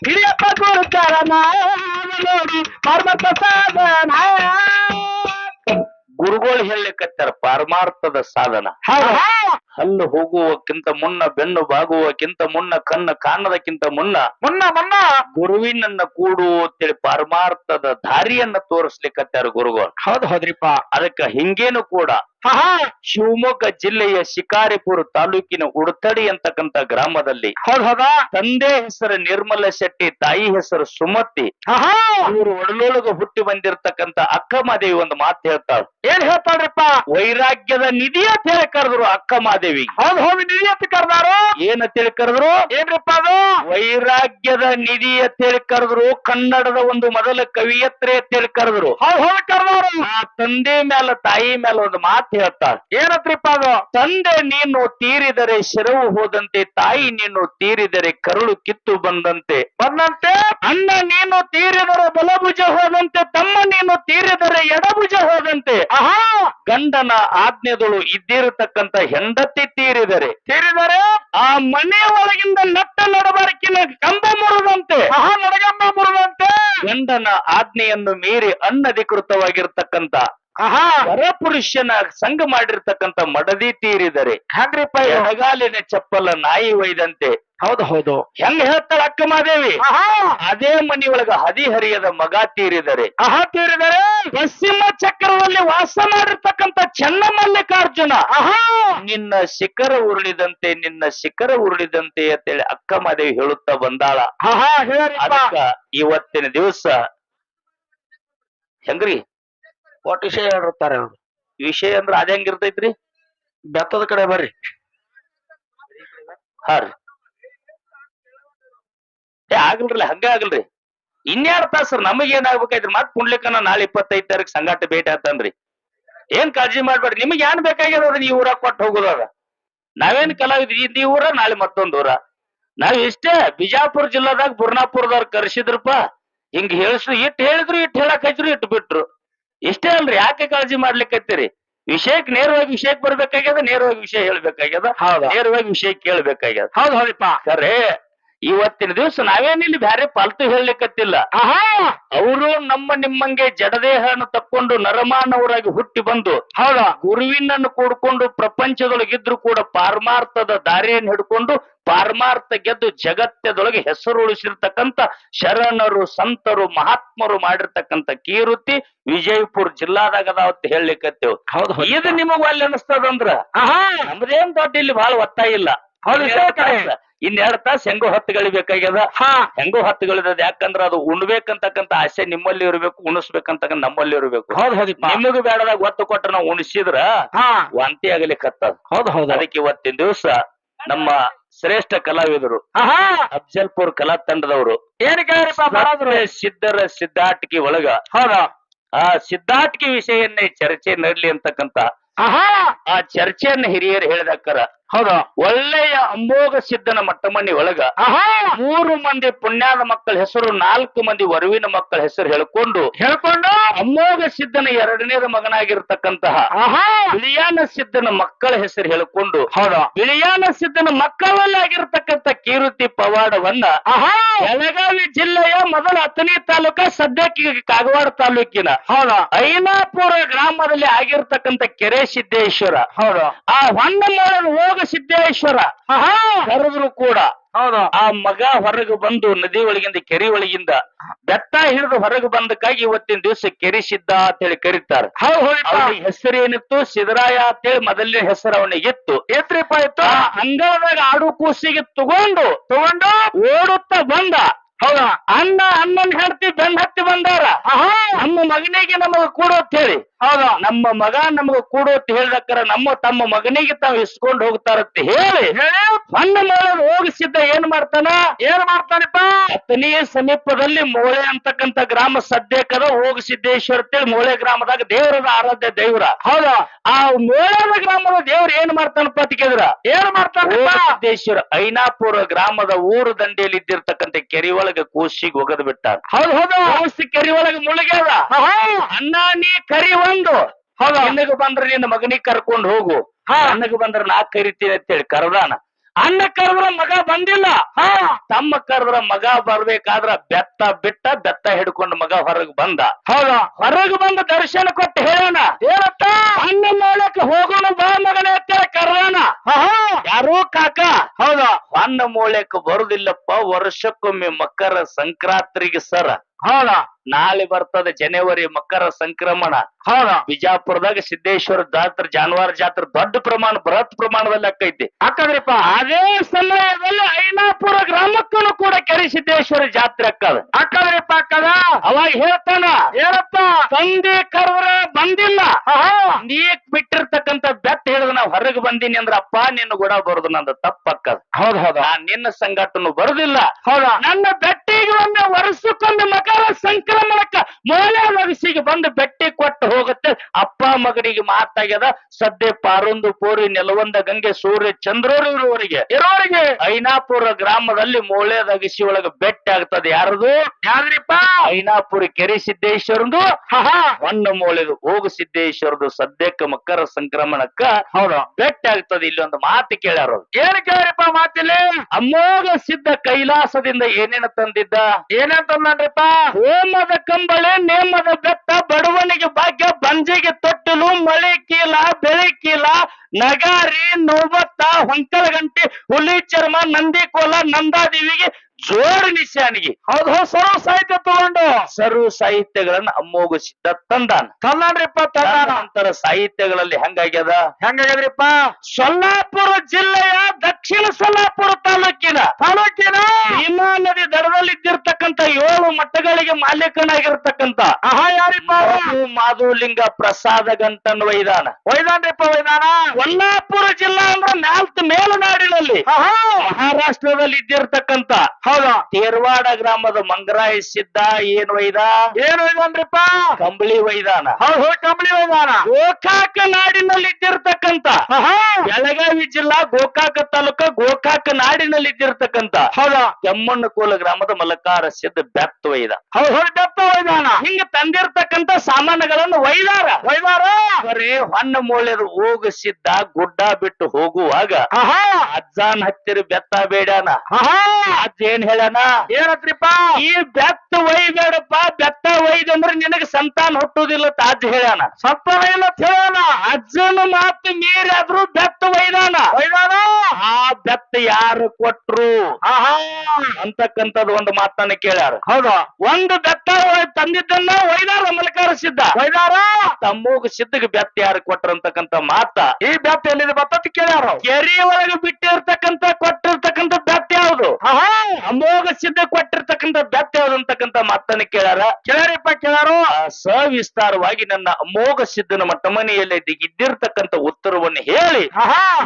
ಹಿರಿಯಪ್ಪ ಗುರು ಚರಣ. ಅದನ್ನು ಪರಮರ್ಥ ಸಾಧನ. ಗುರುಗಳು ಹೇಳಲಿಕ್ಕತ್ತಾರ ಪಾರಮಾರ್ಥದ ಸಾಧನ. ಹಲ್ಲು ಹೋಗುವಕ್ಕಿಂತ ಮುನ್ನ ಬೆನ್ನು ಬಾಗುವಕ್ಕಿಂತ ಮುನ್ನ ಕಣ್ಣು ಕಾಣದಕ್ಕಿಂತ ಮುನ್ನ ಮುನ್ನ ಮುನ್ನ. ಗುರುವಿನನ್ನ ಕೂಡು ಅಂತೇಳಿ ಪರಮಾರ್ಥದ ದಾರಿಯನ್ನ ತೋರಿಸ್ಲಿಕ್ಕತ್ತಾರ ಗುರುಗಳು. ಹೌದು ಹೌದ್ರಿಪ್ಪ. ಅದಕ್ಕ ಹಿಂಗೇನು ಕೂಡ ಶಿವಮೊಗ್ಗ ಜಿಲ್ಲೆಯ ಶಿಕಾರಿಪುರ ತಾಲೂಕಿನ ಉಡ್ತಡಿ ಅಂತಕ್ಕಂತ ಗ್ರಾಮದಲ್ಲಿ ಹೌದ್ ತಂದೆ ಹೆಸರು ನಿರ್ಮಲ ಶೆಟ್ಟಿ, ತಾಯಿ ಹೆಸರು ಸುಮತಿ. ಇವರು ಒಡಲೊಳಗ ಹುಟ್ಟಿ ಬಂದಿರತಕ್ಕಂತ ಅಕ್ಕಮಾದೇವಿ ಒಂದು ಮಾತು ಹೇಳ್ತಾಳೆ. ಏನ್ ಹೇಳ್ತಾಳ್ರಿಪ್ಪ? ವೈರಾಗ್ಯದ ನಿಧಿ ಅಂತ ಹೇಳಿ ಕರೆದ್ರು ಅಕ್ಕಮಾದೇವಿ ಹೌದು ಹೌದು, ನಿಧಿ ಅಂತ ಕರೆದಾರು? ಏನ ಹೇಳಿ ಕರೆದ್ರು? ಏನ್ರಿಪ್ಪ ಅದು? ವೈರಾಗ್ಯದ ನಿಧಿ ಅಂತ ಹೇಳಿ ಕರೆದ್ರು, ಕನ್ನಡದ ಒಂದು ಮೊದಲ ಕವಿಯತ್ರೆ ಅಂತ ಹೇಳಿ ಕರೆದ್ರು. ಹೌದು ಹೌದು ಕರೆದವರು ತಂದೆ ಮ್ಯಾಲ, ತಾಯಿ ಮ್ಯಾಲ ಒಂದು ಮಾತು ಮಾತು ಹೇಳ್ತಾಳ. ಏನತ್ರಿಪ್ಪ ಅದು? ತಂದೆ ನೀನು ತೀರಿದರೆ ಶಿರವು ಹೋದಂತೆ, ತಾಯಿ ನೀನು ತೀರಿದರೆ ಕರುಳು ಕಿತ್ತು ಬಂದಂತೆ. ಬಂದಂತೆ? ಅಣ್ಣ ನೀನು ತೀರಿದರೆ ಬಲಭುಜ ಹೋದಂತೆ, ತಮ್ಮ ನೀನು ತೀರಿದರೆ ಎಡಭುಜ ಹೋದಂತೆ. ಆಹಾ! ಗಂಡನ ಆಜ್ಞೆಗಳು ಇದ್ದಿರತಕ್ಕಂತ ಹೆಂಡತಿ ತೀರಿದರೆ. ತೀರಿದರೆ? ಆ ಮನೆ ಒಳಗಿಂದ ನಟ್ಟ ನಡಬಾರಕಿನ ಕಂಬ ಮುರಿದಂತೆ. ಆಹಾ! ನಡಗಂಬ ಮುರಿದಂತೆ. ಗಂಡನ ಆಜ್ಞೆಯನ್ನು ಮೀರಿ ಅನಧಿಕೃತವಾಗಿರ್ತಕ್ಕಂತ ಆಹಾ ಪರಪುರುಷನ ಸಂಘ ಮಾಡಿರ್ತಕ್ಕಂತ ಮಡದಿ ತೀರಿದರೆ ಹಾಗ್ರಿಪ್ಪ ಹೆಗಾಲಿನ ಎಡಗಾಲಿನ ಚಪ್ಪಲ ನಾಯಿ ಒಯ್ದಂತೆ. ಹೌದು ಹೌದು. ಹೆಂಗ ಹೇಳ್ತಾಳ ಅಕ್ಕಮಾದೇವಿ ಅದೇ ಮನೆಯೊಳಗ ಹದಿಹರಿಯದ ಮಗ ತೀರಿದರೆ. ಅಹ ತೀರಿದರೆ. ಪಶ್ಚಿಮ ಚಕ್ರದಲ್ಲಿ ವಾಸ ಮಾಡಿರ್ತಕ್ಕಂಥ ಚನ್ನಮಲ್ಲಿಕಾರ್ಜುನ ಅಹಾ ನಿನ್ನ ಶಿಖರ ಉರುಳಿದಂತೆ ನಿನ್ನ ಶಿಖರ ಉರುಳಿದಂತೆ ಅಂತೇಳಿ ಅಕ್ಕ ಮಾದೇವಿ ಹೇಳುತ್ತಾ ಬಂದಾಳ. ಅದಕ್ಕ ಇವತ್ತಿನ ದಿವಸ ಹೆಂಗ್ರಿ? ಒಟ್ಟು ವಿಷಯ ಹೇಳಿರ್ತಾರೆ ಅವ್ರು? ವಿಷಯ ಅಂದ್ರ ಅದ ಹೆಂಗಿರ್ತೈತ್ರಿ ಬೆತ್ತದ ಕಡೆ ಬರ್ರಿ. ಹಾ ರೀ. ಏ ಆಗಲ್ರಿ ಹಂಗ ಆಗಲ್ರಿ ಇನ್ಯಾರ ತಾಸ್ರ ನಮಗ್ ಮತ್ ಪುಂಡ್ಲಿಕ್ಕನ ನಾಳೆ ಇಪ್ಪತ್ತೈದು ತಾರೀಕು ಸಂಗಾಟ ಭೇಟಿ ಆತಂದ್ರಿ ಏನ್ ಕಾಳಜಿ ಮಾಡ್ಬೇಡ್ರಿ? ನಿಮಗ್ ಏನ್ ಬೇಕಾಗ್ಯದ ಈ ಊರಾಗ ಕೊಟ್ಟು ಹೋಗೋದದ ನಾವೇನ್ ಕಲಾವಿದ್ರಿ? ಈ ಊರ, ನಾಳೆ ಮತ್ತೊಂದ್ ಊರ. ನಾವ್ ಇಷ್ಟೇ ಬಿಜಾಪುರ ಜಿಲ್ಲಾದಾಗ, ಬುರ್ನಾಪುರದವ್ರ ಕರ್ಸಿದ್ರಪ್ಪ ಹಿಂಗ್ ಹೇಳಿಸ್ರು ಇಟ್ ಹೇಳಿದ್ರು, ಇಟ್ ಹೇಳಕ್ ಹಚ್ರು, ಇಟ್ ಬಿಟ್ರು. ಇಷ್ಟೇ ಅಲ್ರಿ ಯಾಕೆ ಕಾಳಜಿ ಮಾಡ್ಲಿಕ್ಕತ್ತೀರಿ? ವಿಷಯಕ್ಕೆ ನೇರವಾಗಿ ವಿಷಯಕ್ಕೆ ಬರ್ಬೇಕಾಗ್ಯದ ನೇರವಾಗಿ ವಿಷಯ ಹೇಳ್ಬೇಕಾಗ್ಯದ ಹೌದಾ. ನೇರವಾಗಿ ವಿಷಯ ಕೇಳ್ಬೇಕಾಗ್ಯದ. ಹೌದು ಹೌದಿಪ್ಪ. ಖರೆ ಇವತ್ತಿನ ದಿವಸ ನಾವೇನಿಲ್ಲಿ ಬ್ಯಾರೆ ಪಾಲ್ತು ಹೇಳಲಿಕ್ಕತ್ತಿಲ್ಲ. ಅವರು ನಮ್ಮ ನಿಮ್ಮಂಗೆ ಜಡದೇಹವನ್ನು ತಕ್ಕೊಂಡು ನರಮಾನವರಾಗಿ ಹುಟ್ಟಿ ಬಂದು ಹೌದಾ. ಗುರುವಿನನ್ನು ಕೂಡ್ಕೊಂಡು ಪ್ರಪಂಚದೊಳಗಿದ್ರು ಕೂಡ ಪಾರಮಾರ್ಥದ ದಾರಿಯನ್ನು ಹಿಡ್ಕೊಂಡು ಪಾರಮಾರ್ಥ ಗೆದ್ದು ಜಗತ್ತದೊಳಗೆ ಹೆಸರು ಉಳಿಸಿರ್ತಕ್ಕಂಥ ಶರಣರು ಸಂತರು ಮಹಾತ್ಮರು ಮಾಡಿರ್ತಕ್ಕಂಥ ಕೀರುತಿ ವಿಜಯಪುರ ಜಿಲ್ಲಾದಾಗ ಹೇಳಲಿಕ್ಕತ್ತೇವ್. ಹೌದು ಇದು ನಿಮಗೂ ಅಲ್ಲಿ ಅನಿಸ್ತದಂದ್ರ? ನಮ್ದೇನ್ ದೊಡ್ಡ ಇಲ್ಲಿ ಬಹಳ ಒತ್ತಾಯ ಇಲ್ಲ. ಇನ್ನೆರಡ್. ತಾಸ- ಹೆಂಗೋ ಹತ್ತುಗಳಿಬೇಕಾಗ್ಯದ ಹಾ. ಹೆಂಗೋ ಹತ್ತುಗಳಿದ ಯಾಕಂದ್ರ ಅದು ಉಣ್ಬೇಕಂತಕ್ಕಂತ ಆಸೆ ನಿಮ್ಮಲ್ಲಿ ಇರಬೇಕು ಉಣಿಸ್ಬೇಕಂತಕ್ಕ ನಮ್ಮಲ್ಲಿ ಇರಬೇಕು. ಹೌದು ನಿಮಗ ಬೇಡದಾಗ ಒತ್ತು ಕೊಟ್ಟರೆ ನಾವು ಉಣಿಸಿದ್ರ ಹಾ. ವಾಂತಿ ಆಗಲಿಕ್ಕತ್ತದ ಹೌದು ಹೌದು. ಅದಕ್ಕೆ ಇವತ್ತಿನ ದಿವಸ ನಮ್ಮ ಶ್ರೇಷ್ಠ ಕಲಾವಿದರು ಅಫ್ಜಲ್ಪುರ್ ಕಲಾ ತಂಡದವರು ಸಿದ್ಧರ ಸಿದ್ಧಾಟಿಕೆ ಒಳಗ ಹೌದಾ. ಆ ಸಿದ್ಧಾಟಿಕೆ ವಿಷಯನ್ನೇ ಚರ್ಚೆ ನಡ್ಲಿ ಅಂತಕ್ಕಂತ ಆ ಚರ್ಚೆಯನ್ನ ಹಿರಿಯರು ಹೇಳಿದಕ್ಕರ ಹೌದಾ. ಒಳ್ಳೆಯ ಅಮೋಘ ಸಿದ್ಧನ ಮಟ್ಟಮಣಿ ಒಳಗ ಮೂರು ಮಂದಿ ಪುಣ್ಯಾದ ಮಕ್ಕಳ ಹೆಸರು ನಾಲ್ಕು ಮಂದಿ ವರುವಿನ ಮಕ್ಕಳ ಹೆಸರು ಹೇಳ್ಕೊಂಡು ಹೇಳ್ಕೊಂಡು? ಅಮೋಘ ಸಿದ್ಧನ ಎರಡನೇದ ಮಗನಾಗಿರ್ತಕ್ಕಂತಹ ಬಿಳಿಯಾನ ಸಿದ್ಧನ ಮಕ್ಕಳ ಹೆಸರು ಹೇಳ್ಕೊಂಡು ಹೌದಾ. ಬಿಳಿಯಾನ ಸಿದ್ಧನ ಮಕ್ಕಳಲ್ಲಿ ಆಗಿರ್ತಕ್ಕಂಥ ಕೀರುತಿ ಪವಾಡವನ್ನ ಆಹಾ! ಬೆಳಗಾವಿ ಜಿಲ್ಲೆಯ ಮೊದಲ ಹತ್ತನೇ ತಾಲೂಕ ಸದ್ಯಕ್ಕೆ ಕಾಗವಾಡ ತಾಲೂಕಿನ ಹೌದಾ. ಐನಾಪುರ ಗ್ರಾಮದಲ್ಲಿ ಆಗಿರ್ತಕ್ಕಂಥ ಕೆರೆ ಸಿದ್ದೇಶ್ವರ. ಹೌದಾ. ಆ ಹೊನ್ನಮೂಳನ ಹೋಗ ಸಿದ್ದೇಶ್ವರ. ಕರೆದ್ರು ಕೂಡ ಹೌದು. ಆ ಮಗ ಹೊರಗೆ ಬಂದು ನದಿ ಒಳಗಿಂದ ಕೆರೆ ಒಳಗಿಂದ ಬೆತ್ತ ಹಿಡಿದು ಹೊರಗೆ ಬಂದಕ್ಕಾಗಿ ಇವತ್ತಿನ ದಿವಸ ಕೆರೆ ಸಿದ್ಧ ಅಂತೇಳಿ ಕರೀತಾರೆ. ಹೌದು ಹೌದಿಪ್ಪ ಅವನ ಹೆಸರು ಏನಿತ್ತು? ಸಿದ್ದರಾಯ ಅಂತೇಳಿ ಮೊದಲನೇ ಹೆಸರು ಅವನಿಗೆ ಇತ್ತು. ಏತ್ರಿಪ ಇತ್ತು ಅಂಗಳದಾಗ ಆಡು ಕೂಸಿಗೆ ತಗೊಂಡು ತಗೊಂಡು ಓಡುತ್ತಾ ಬಂದ. ಹೌದಾ. ಅಣ್ಣ ಅಣ್ಣನ್ ಹೆಂಡತಿ ಬೆಂಡ್ ಹತ್ತಿ ಬಂದಾರ. ಅಮ್ಮ ಮಗನಿಗೆ ನಮಗ ಕೊಡು ಅಂತ ಹೇಳಿ ಹೌದಾ. ನಮ್ಮ ಮಗ ನಮ್ಗ ಕೂಡೋತ್ ಹೇಳ್ದಕ್ಕರ ನಮ್ಮ ತಮ್ಮ ಮಗನಿಗೆ ತಾವು ಇಸ್ಕೊಂಡು ಹೋಗ್ತಾರಂತ ಹೇಳಿ ಮಣ್ಣ ಮಾಡೋದು ಹೋಗಿಸಿದ್ದ ಏನ್ ಮಾಡ್ತಾನ? ಏನ್ ಮಾಡ್ತಾನಪ್ಪ? ಹತ್ತನೇ ಸಮೀಪದಲ್ಲಿ ಮೋಳೆ ಅಂತಕ್ಕಂತ ಗ್ರಾಮ ಸದ್ಯಕ್ಕದ ಹೋಗಸಿದ್ದೇಶ್ವರ ಅಂತೇಳಿ ಮೋಳೆ ಗ್ರಾಮದಾಗ ದೇವರದ ಆರಾಧ್ಯ ದೇವ್ರ. ಹೌದಾ. ಆ ಮೋಳೆದ ಗ್ರಾಮದ ದೇವ್ರ ಏನ್ ಮಾಡ್ತಾನಪ್ಪ ಅಂತ ಕೇಳಿದ್ರ? ಏನ್ ಮಾಡ್ತಾನ ಸಿದ್ದೇಶ್ವರ ಐನಾಪುರ ಗ್ರಾಮದ ಊರು ದಂಡೆಯಲ್ಲಿ ಇದ್ದಿರ್ತಕ್ಕಂತ ಕೆರೆ ಒಳಗೆ ಕೂಸಿಗೆ ಒಗದ್ ಬಿಟ್ಟಾರ. ಹೌದು ಹೌದು. ಕೂಸಿ ಕೆರೆ ಒಳಗೆ ಮುಳುಗ್ಯಾದ. ಅಣ್ಣ ನೀ ಕರಿ ಒಂದು ಹೌದಾ. ಬಂದ್ರೆ ಬಂದ್ರ ನಿನ್ನ ಮಗನಿಗೆ ಕರ್ಕೊಂಡು ಹೋಗು. ಹಾ. ಬಂದ್ರೆ ಬಂದ್ರ ನಾ ಕರಿತೀನಿ ಅಂತೇಳಿ ಕರ್ದಾನ. ಅಣ್ಣ ಕರೆದ್ರ ಮಗ ಬಂದಿಲ್ಲ. ಹಾ. ತಮ್ಮ ಕರೆದ್ರ ಮಗ ಬರ್ಬೇಕಾದ್ರ ಬೆತ್ತ ಬಿಟ್ಟ ಬೆತ್ತ ಹಿಡ್ಕೊಂಡು ಮಗ ಹೊರಗ್ ಬಂದ. ಹೌದಾ. ಹೊರಗ್ ಬಂದ ದರ್ಶನ ಕೊಟ್ಟು ಹೇಳೋಣ. ಹೇಳತ್ತ ಅಣ್ಣ ಮಾಡಕ್ ಹೋಗೋಣ ಬಾ ಮಗನೇ ಅಂತೇಳಿ ಕರ್ದಾನ. ಯಾರೋ ಕಾಕ? ಹೌದ. ಅನ್ನ ಮೂಳೆಕ್ ಬರುದಿಲ್ಲಪ್ಪ ವರ್ಷಕ್ಕೊಮ್ಮೆ ಮಕರ ಸಂಕ್ರಾಂತಿಗೆ ಸರ. ಹೌದಾ. ನಾಳೆ ಬರ್ತದ ಜನವರಿ ಮಕರ ಸಂಕ್ರಮಣ. ಹೌದಾ. ಬಿಜಾಪುರದಾಗ ಸಿದ್ದೇಶ್ವರ ಜಾತ್ರೆ ಜಾನುವಾರು ಜಾತ್ರೆ ದೊಡ್ಡ ಪ್ರಮಾಣ ಬೃಹತ್ ಪ್ರಮಾಣದಲ್ಲಿ ಅಕ್ಕೈತಿ ಅಕ್ಕದ್ರಿಪ್ಪ ಅದೇ ಸಮಯದಲ್ಲಿ ಐನಾಪುರ ಗ್ರಾಮಕ್ಕೂ ಕೂಡ ಕೆರೆ ಸಿದ್ದೇಶ್ವರ ಜಾತ್ರೆ ಅಕ್ಕದ ಅಕ್ಕದ್ರಿಪ್ಪ ಅಕ್ಕದ ಅವಾಗ ಹೇಳ್ತಾನ. ಏನಪ್ಪ? ತಂದೆ ಕರ್ವರ ಬಂದಿಲ್ಲ. ನೀ ಬಿಟ್ಟಿರ್ತಕ್ಕಂತ ಬೆತ್ತ ಹೇಳಿದ ನಾ ಹೊರಗೆ ಬಂದೀನಿ ಅಂದ್ರ ಅಪ್ಪ ನಿನ್ನ ಕೂಡ ಬರುದು ನಂದು ತಪ್ಪಕ್ಕದ. ಹೌದ್ ಹೌದಾ. ನಾನ್ ನಿನ್ನ ಸಂಗಟನು ಬರುದಿಲ್ಲ. ಹೌದಾ. ನನ್ನ ಬೆಟ್ಟಿಗೆ ಒಮ್ಮೆ ವರ್ಷಕ್ಕೊಮ್ಮೆ ಮಕರ ಸಂಕ್ರಮಣಕ್ಕ ಮೂಲೆ ಮಗಸಿಗೆ ಬಂದು ಬೆಟ್ಟಿ ಕೊಟ್ಟು ಹೋಗುತ್ತೆ. ಅಪ್ಪ ಮಗನಿಗೆ ಮಾತಾಗ್ಯದ ಸದ್ಯ ಪಾರೊಂದು ಪೂರಿ ನೆಲವೊಂದ ಗಂಗೆ ಸೂರ್ಯ ಚಂದ್ರರು ಇರುವವರಿಗೆ. ಇರೋರಿಗೆ ಐನಾಪುರ ಗ್ರಾಮದಲ್ಲಿ ಮೂಳೆ ಅಗಸಿ ಒಳಗ ಬೆಟ್ಟ ಆಗ್ತದೆ. ಯಾರದು? ಯಾವ್ದ್ರಿಪ್ಪ? ಐನಾಪುರ ಕೆರೆ ಸಿದ್ದೇಶ್ವರಂದು. ಆಹಾ ಹೊನ್ನ ಮೂಳೆದು ಹೋಗು ಸಿದ್ದೇಶ್ವರದು. ಸದ್ಯಕ್ಕೆ ಮಕರ ಸಂಕ್ರಮಣಕ್ಕ ಹೌದು. ಬೆಟ್ಟ ಆಗ್ತದೆ. ಇಲ್ಲಿ ಒಂದು ಮಾತು ಕೇಳ್ಯಾರ. ಏನ್ ಕೇಳ್ರಿಪ್ಪ ಮಾತಿಲ್ಲಿ? ಅಮೋಘ ಸಿದ್ಧ ಕೈಲಾಸದಿಂದ ಏನೇನ ತಂದಿದ್ದ? ಏನೇನ್ ತಂದನ್ರಿಪ್ಪ ಹೋಮದ ಕಂಬಳೆ ನೇಮದ ಬೆತ್ತ ಬಡವನಿಗೆ ಭಾಗ್ಯ ಬಂಜಿಗೆ ತೊಟ್ಟಲು ಮಳೆ ಕೀಲ ಬೆಳೆ ಕೀಲ ನಗಾರಿ ನೋಬತ್ತ ಹೊಂಕಲ ಗಂಟೆ ಹುಲಿ ಚರ್ಮ ನಂದಿ ಕೋಲ ನಂದಾದೇವಿಗೆ ಜೋರು ನಿಶಾನಿಗೆ. ಹೌದು ಹೌದು ಸರ್ವ ಸಾಹಿತ್ಯ ತಗೊಂಡು. ಸರ್ವ ಸಾಹಿತ್ಯಗಳನ್ನ ಅಮ್ಮೋಗಿಸಿದ್ದ ತಂದಾನ ತಂದನ್ರಿಪ್ಪ ತಂದಾನ ನಂತರ ಸಾಹಿತ್ಯಗಳಲ್ಲಿ ಹೆಂಗಾಗ್ಯದ? ಹೆಂಗಾಗ್ಯದ್ರಿಪ್ಪ? ಸೊಲ್ಲಾಪುರ ಜಿಲ್ಲೆಯ ದಕ್ಷಿಣ ಸೊಲ್ಲಾಪುರ ತಾಲೂಕಿನ ತಾಲೂಕಿನ ಭೀಮಾ ನದಿ ದಡದಲ್ಲಿದ್ದಿರ್ತಕ್ಕಂಥ ಏಳು ಮಠಗಳಿಗೆ ಮಾಲೀಕನಾಗಿರ್ತಕ್ಕಂತ ಆಹಾ ಯಾರಿಪ್ಪ ಮಾಧುಲಿಂಗ ಪ್ರಸಾದ ಗಂಟನ್ ವೈದಾನ. ಒಯ್ದಾನ್ರಿಪ್ಪ ವೈದಾನ? ಕೊಲ್ಲಾಪುರ ಜಿಲ್ಲಾ ಅಂದ್ರ ನಾಲ್ಕು ಮೇಲುನಾಡಿನಲ್ಲಿ ಮಹಾರಾಷ್ಟ್ರದಲ್ಲಿ ಇದ್ದಿರ್ತಕ್ಕಂತ ಹೌದು? ತೇರ್ವಾಡ ಗ್ರಾಮದ ಮಂಗರಾಯ ಸಿದ್ಧ ಏನ್ ವೈದ? ಏನ್ ವೈದಾನ್ರಿಪ್ಪ? ಕಂಬಳಿ ವೈದಾನ. ಹೌದು ಕಂಬಳಿ ವೈದಾನ. ಗೋಕಾಕ ನಾಡಿನಲ್ಲಿ ಇದ್ದಿರ್ತಕ್ಕಂತ ಬೆಳಗಾವಿ ಜಿಲ್ಲಾ ಗೋಕಾಕ ತಾಲೂಕ ಗೋಕಾಕ ನಾಡಿನಲ್ಲಿ ಇದ್ದಿರತಕ್ಕಂತ ಹೌದಾ? ಕೆಮ್ಮಣ್ಣ ಕೋಲ ಗ್ರಾಮದ ಮಲಕಾರ ಸಿದ್ಧ ಬೆತ್ತ ವೈದ ಹೌದು ಬೆತ್ತ ಒಯ್ದಾನ ಹಿಂಗ ತಂದಿರ್ತಕ್ಕಂತ ಸಾಮಾನುಗಳನ್ನು ವೈದಾರ. ಒಯ್ದಾರ ಬರೀ ಹೊನ್ನ ಮೂಳೆರು ಹೋಗಿಸಿದ್ದ ಗುಡ್ಡ ಬಿಟ್ಟು ಹೋಗುವಾಗ ಅಜ್ಜಾನ್ ಹತ್ತಿರ ಬೆತ್ತ ಬೇಡಾನ ಆಹಾ! ಅಜ್ಜ ಏನ್ ಹೇಳಾನ ಏನತ್ರಿಪ್ಪ? ಈ ಬೆತ್ತ ಒಯ್ಬೇಡಪ್ಪ ಬೆತ್ತ ಒಯ್ದಂದ್ರೆ ನಿನಗ ಸಂತಾನ ಹುಟ್ಟುದಿಲ್ಲ ಅಂತ ಅಜ್ಜ ಇಲ್ಲ ಅಂತ ಹೇಳೋಣ. ಅಜ್ಜನ ಮಾತು ಮೀರಾದ್ರೂ ಬೆತ್ತ ಒಯ್ದಾನ. ಒಯ್ದಾನ? ಆ ಬೆತ್ತ ಯಾರು ಕೊಟ್ರು? ಅಂತಕ್ಕಂಥದ್ದು ಒಂದು ಮಾತನ್ನ ಕೇಳ್ಯಾರ. ಹೌದು. ಒಂದು ಬೆತ್ತ ತಂದಿದ್ದನ್ನ ಒಯ್ದಾರ ಮಲಕಾರ ಸಿದ್ಧ ಒಯ್ದಾರ ತಮ್ಮೂಗ ಸಿದ್ಧಗೆ ಬೆತ್ತ ಯಾರು ಕೊಟ್ರ ಅಂತಕ್ಕಂಥ ಮಾತ. ಈ ಬೆತ್ತ ಎಲ್ಲಿದೆ ಬತ್ತ ಕೇಳ್ಯಾರ ಕೆರೆ ಒಳಗೆ ಬಿಟ್ಟಿರ್ತಕ್ಕಂತ ಕೊಟ್ಟಿರ್ತಕ್ಕಂಥ ಬೆತ್ತ ಯಾವ್ದು? ಅಮೋಘ ಸಿದ್ಧ ಕೊಟ್ಟಿರ್ತಕ್ಕಂಥ ಬೆತ್ತ ಯಾವ್ದು ಅಂತಕ್ಕಂಥ ಮಾತನ್ನ ಕೇಳ್ಯಾರ. ಕೇಳಾರಿಪ್ಪ ಕೇಳಾರು ಸವಿಸ್ತಾರವಾಗಿ ನನ್ನ ಅಮೋಘ ಸಿದ್ಧನ ಮಟ್ಟ ಮನೆಯಲ್ಲಿ ಇದ್ದಿರ್ತಕ್ಕಂಥ ಉತ್ತರವನ್ನು ಹೇಳಿ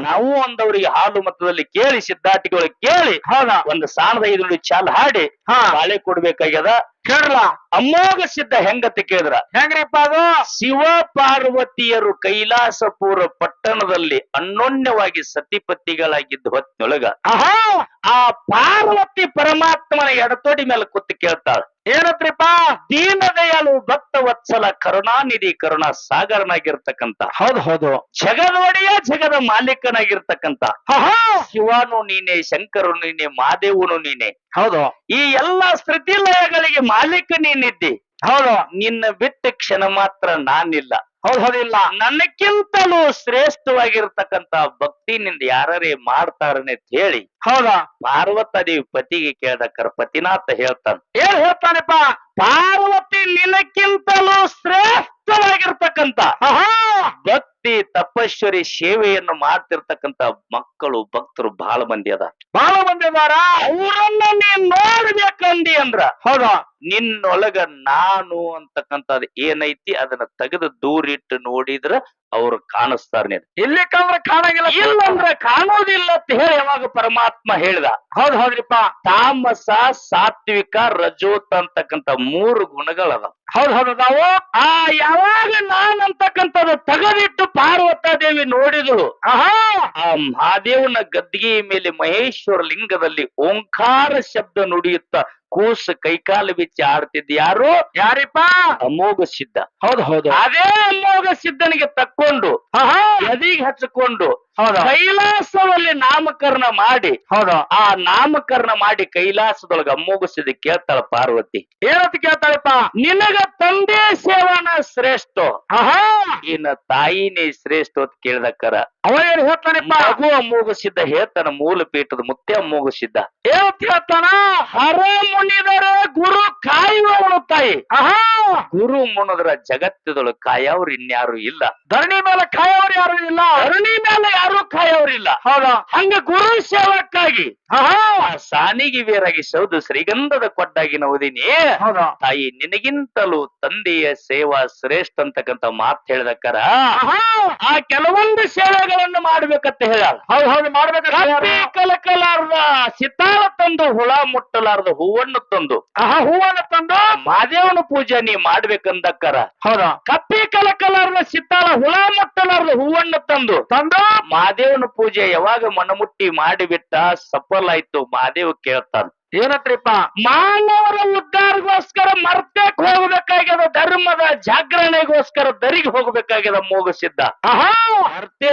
ನಾವು ಒಂದವರಿಗೆ ಹಾಲು ಮತದಲ್ಲಿ ಕೇಳಿ ಸಿದ್ಧಾರ್ಥಿಗಳು ಕೇಳಿ ಹೌದಾ? ಒಂದು ಸಾಣದ ಐದು ಚಾಲ್ ಹಾಡಿ ಹಾ. ಬಾಳೆ ಕೊಡ್ಬೇಕಾಗ್ಯದ. ಕೇಳಲ್ಲ ಅಮೋಘ ಸಿದ್ಧ ಹೆಂಗತಿ ಕೇಳಿದ್ರ? ಹೆಂಗ್ರಿಪ್ಪ ಅದು? ಶಿವ ಪಾರ್ವತಿಯರು ಕೈಲಾಸಪುರ ಪಟ್ಟಣದಲ್ಲಿ ಅನ್ಯೋನ್ಯವಾಗಿ ಸತಿಪತಿಗಳಾಗಿದ್ದ ಹೊತ್ತಿನೊಳಗ ಆಹಾ. ಆ ಪಾರ್ವತಿ ಪರಮಾತ್ಮನ ಎಡತೋಡಿ ಮೇಲೆ ಕೂತು ಕೇಳ್ತಾಳ. ಏನತ್ರಿಪ್ಪ ದೀನದಯಾಳು ಭಕ್ತ ವತ್ಸಲ ಕರುಣಾನಿಧಿ ಕರುಣಾ ಸಾಗರನಾಗಿರ್ತಕ್ಕಂತ ಹೌದು ಹೌದು. ಜಗದೊಡೆಯ ಜಗದ ಮಾಲೀಕನಾಗಿರ್ತಕ್ಕಂತ ಶಿವನು ನೀನೆ ಶಂಕರು ನೀನೆ ಮಾದೇವನು ನೀನೆ. ಹೌದು. ಈ ಎಲ್ಲಾ ಲಯಗಳಿಗೆ ಮಾಲೀಕ ನೀನಿದ್ದಿ. ಹೌದು. ನಿನ್ನ ಬಿಟ್ಟ ಕ್ಷಣ ಮಾತ್ರ ನಾನಿಲ್ಲ. ಹೌದು ಹೌದಿಲ್ಲ ನನಕ್ಕಿಂತಲೂ ಶ್ರೇಷ್ಠವಾಗಿರ್ತಕ್ಕಂತ ಭಕ್ತಿ ನಿಂದ ಯಾರೇ ಮಾಡ್ತಾರನೆ ಅಂತ ಹೇಳಿ ಹೌದಾ? ಪಾರ್ವತಾದೇವಿ ಪತಿಗೆ ಕೇಳ್ದಕ್ಕರ ಪತಿನಾಥ ಹೇಳ್ತಾನೆ. ಏನ್ ಹೇಳ್ತಾನಪ್ಪ? ಪಾರ್ವತಿ ನಿನಕ್ಕಿಂತಲೂ ಶ್ರೇಷ್ಠವಾಗಿರ್ತಕ್ಕಂತ ಆಹಾ! ಭಕ್ತಿ ತಪಶ್ವರಿ ಸೇವೆಯನ್ನು ಮಾಡ್ತಿರ್ತಕ್ಕಂತ ಮಕ್ಕಳು ಭಕ್ತರು ಬಹಳ ಮಂದಿ ಅದ. ಬಹಳ ಮಂದಿ ಅದಾರ? ಅವರನ್ನ ನೀನ್ ನೋಡ್ಬೇಕಂದಿ ಅಂದ್ರ. ಹೌದ? ನಿನ್ನೊಳಗ ನಾನು ಅಂತಕ್ಕಂಥದ್ ಏನೈತಿ ಅದನ್ನ ತೆಗೆದು ದೂರಿಟ್ಟು ನೋಡಿದ್ರ ಅವ್ರು ಕಾಣಿಸ್ತಾರ ನೀನ್ ಇಲ್ಲಿ ಕಂದ್ರೆ ಕಾಣಂಗಿಲ್ಲ. ಇಲ್ಲಂದ್ರ ಕಾಣೋದಿಲ್ಲ ಅಂತ ಹೇಳಿ ಯಾವಾಗ ಪರಮಾತ್ಮ ಹೇಳ್ದ. ಹೌದ್ ಹೌದ್ರಿಪ್ಪ. ತಾಮಸ ಸಾತ್ವಿಕ ರಜೋತ್ ಅಂತಕ್ಕಂಥ ಮೂರು ಗುಣಗಳದ ಹೌದು ಹೌದು. ನಾವು ಆ ಯಾವಾಗ ನಾನ್ ಅಂತಕ್ಕಂಥದ್ದು ಪಾರ್ವತ ದೇವಿ ನೋಡಿದಳು ಆಹಾ, ಆ ಮಹಾದೇವನ ಗದ್ದಿಗೆಯ ಮೇಲೆ ಮಹೇಶ್ವರ ಲಿಂಗದಲ್ಲಿ ಓಂಕಾರ ಶಬ್ದ ನುಡಿಯುತ್ತ ಕೂಸು ಕೈಕಾಲು ಬಿಚ್ಚಿ ಆಡ್ತಿದ್ದ ಯಾರು? ಯಾರಿಪ್ಪ? ಅಮೋಘ ಸಿದ್ಧ. ಹೌದು ಹೌದು. ಅದೇ ಅಮೋಘ ಸಿದ್ಧನಿಗೆ ತಕ್ಕೊಂಡು ಎದಿಗೆ ಹಚ್ಚಿಕೊಂಡು ಹೌದಾ. ಕೈಲಾಸದಲ್ಲಿ ನಾಮಕರಣ ಮಾಡಿ ಹೌದು. ಆ ನಾಮಕರಣ ಮಾಡಿ ಕೈಲಾಸದೊಳಗ ಅಮೋಘ ಸಿದ್ಧ ಕೇಳ್ತಾಳ ಪಾರ್ವತಿ. ಏನಂತ ಕೇಳ್ತಾಳಪ್ಪ? ನಿನಗ ತಂದೆ ಸೇವನ ಶ್ರೇಷ್ಠ. ಇನ್ನ ತಾಯಿನೇ ಶ್ರೇಷ್ಠ ಅಂತ ಕೇಳ್ದಕ್ಕರ. ಅವ ಏನ್ ಹೇಳ್ತಾನಪ್ಪ? ಮಗು ಅಮೋಘ ಸಿದ್ಧ ಹೇಳ್ತಾನ ಮೂಲ ಪೀಠದ ಮುತ್ತೆ ಅಮೋಘ ಸಿದ್ಧ. ಏನಂತ ಹೇಳ್ತಾನ? ಹರ ಮುನಿದರೆ ಗುರು ಕಾಯುವವಳು ತಾಯಿ. ಆಹಾ! ಗುರು ಮುಣದ್ರ ಜಗತ್ತದೊಳಗೆ ಕಾಯವ್ರು ಇನ್ಯಾರು ಇಲ್ಲ. ಧರಣಿ ಮೇಲೆ ಕಾಯೋರು ಯಾರು ಇಲ್ಲ. ಧರಣಿ ಮೇಲೆ ಯಾರು ಕಾಯವ್ರಿಲ್ಲ ಹೌದಾ? ಹಂಗ ಗುರು ಸೇವಕ್ಕಾಗಿ. ಆಹಾ! ಸಾನಿಗಿ ಬೇರಾಗಿ ಸೌದು ಶ್ರೀಗಂಧದ ಕೊಟ್ಟಾಗಿ ನವದಿನಿ ಹೌದಾ? ತಾಯಿ ನಿನಗಿಂತಲೂ ತಂದೆಯ ಸೇವಾ ಶ್ರೇಷ್ಠ ಅಂತಕ್ಕಂತ ಮಾತು ಹೇಳ್ದಕ್ಕರ ಆ ಕೆಲವೊಂದು ಸೇವೆಗಳನ್ನು ಮಾಡ್ಬೇಕಂತ ಹೇಳ ಹೌದು ಹೌದು ಮಾಡ್ಬೇಕು ಕಪ್ಪಿ ಕಲಕಲಾರ್ದ ಸಿತಾರ ತಂದು ಹುಳ ಮುಟ್ಟಲಾರ್ದ ಹೂವನ್ನು ತಂದು ಆಹಾ ಹೂವನ್ನ ತಂದು ಮಾದೇವನ ಪೂಜೆ ನೀ ಮಾಡ್ಬೇಕಂದಕ್ಕರ. ಹೌದ? ಹೌದಾ ಕಲ ಕಲರ್ದ ಸಿತ್ತಾಳ ಹುಳ ಮುಟ್ಟಲಾರ್ದ ಹೂವನ್ನು ತಂದು ತಂದು? ಮಾದೇವನ ಪೂಜೆ ಯಾವಾಗ ಮನಮುಟ್ಟಿ ಮಾಡಿಬಿಟ್ಟ ಸಫಲ ಆಯ್ತು ಮಾದೇವ್ ಕೇಳ್ತಾನ. ಏನತ್ರಿಪ್ಪ? ಮಾನವರ ಉದ್ದಾರಗೋಸ್ಕರ ಮರ್ತಕ್ ಹೋಗ್ಬೇಕಾಗ್ಯದ ಧರ್ಮದ ಜಾಗರಣೆಗೋಸ್ಕರ ದರಿಗೆ ಹೋಗ್ಬೇಕಾಗ್ಯದ ಮೋಗಸಿದ್ದ ಆಹಾ!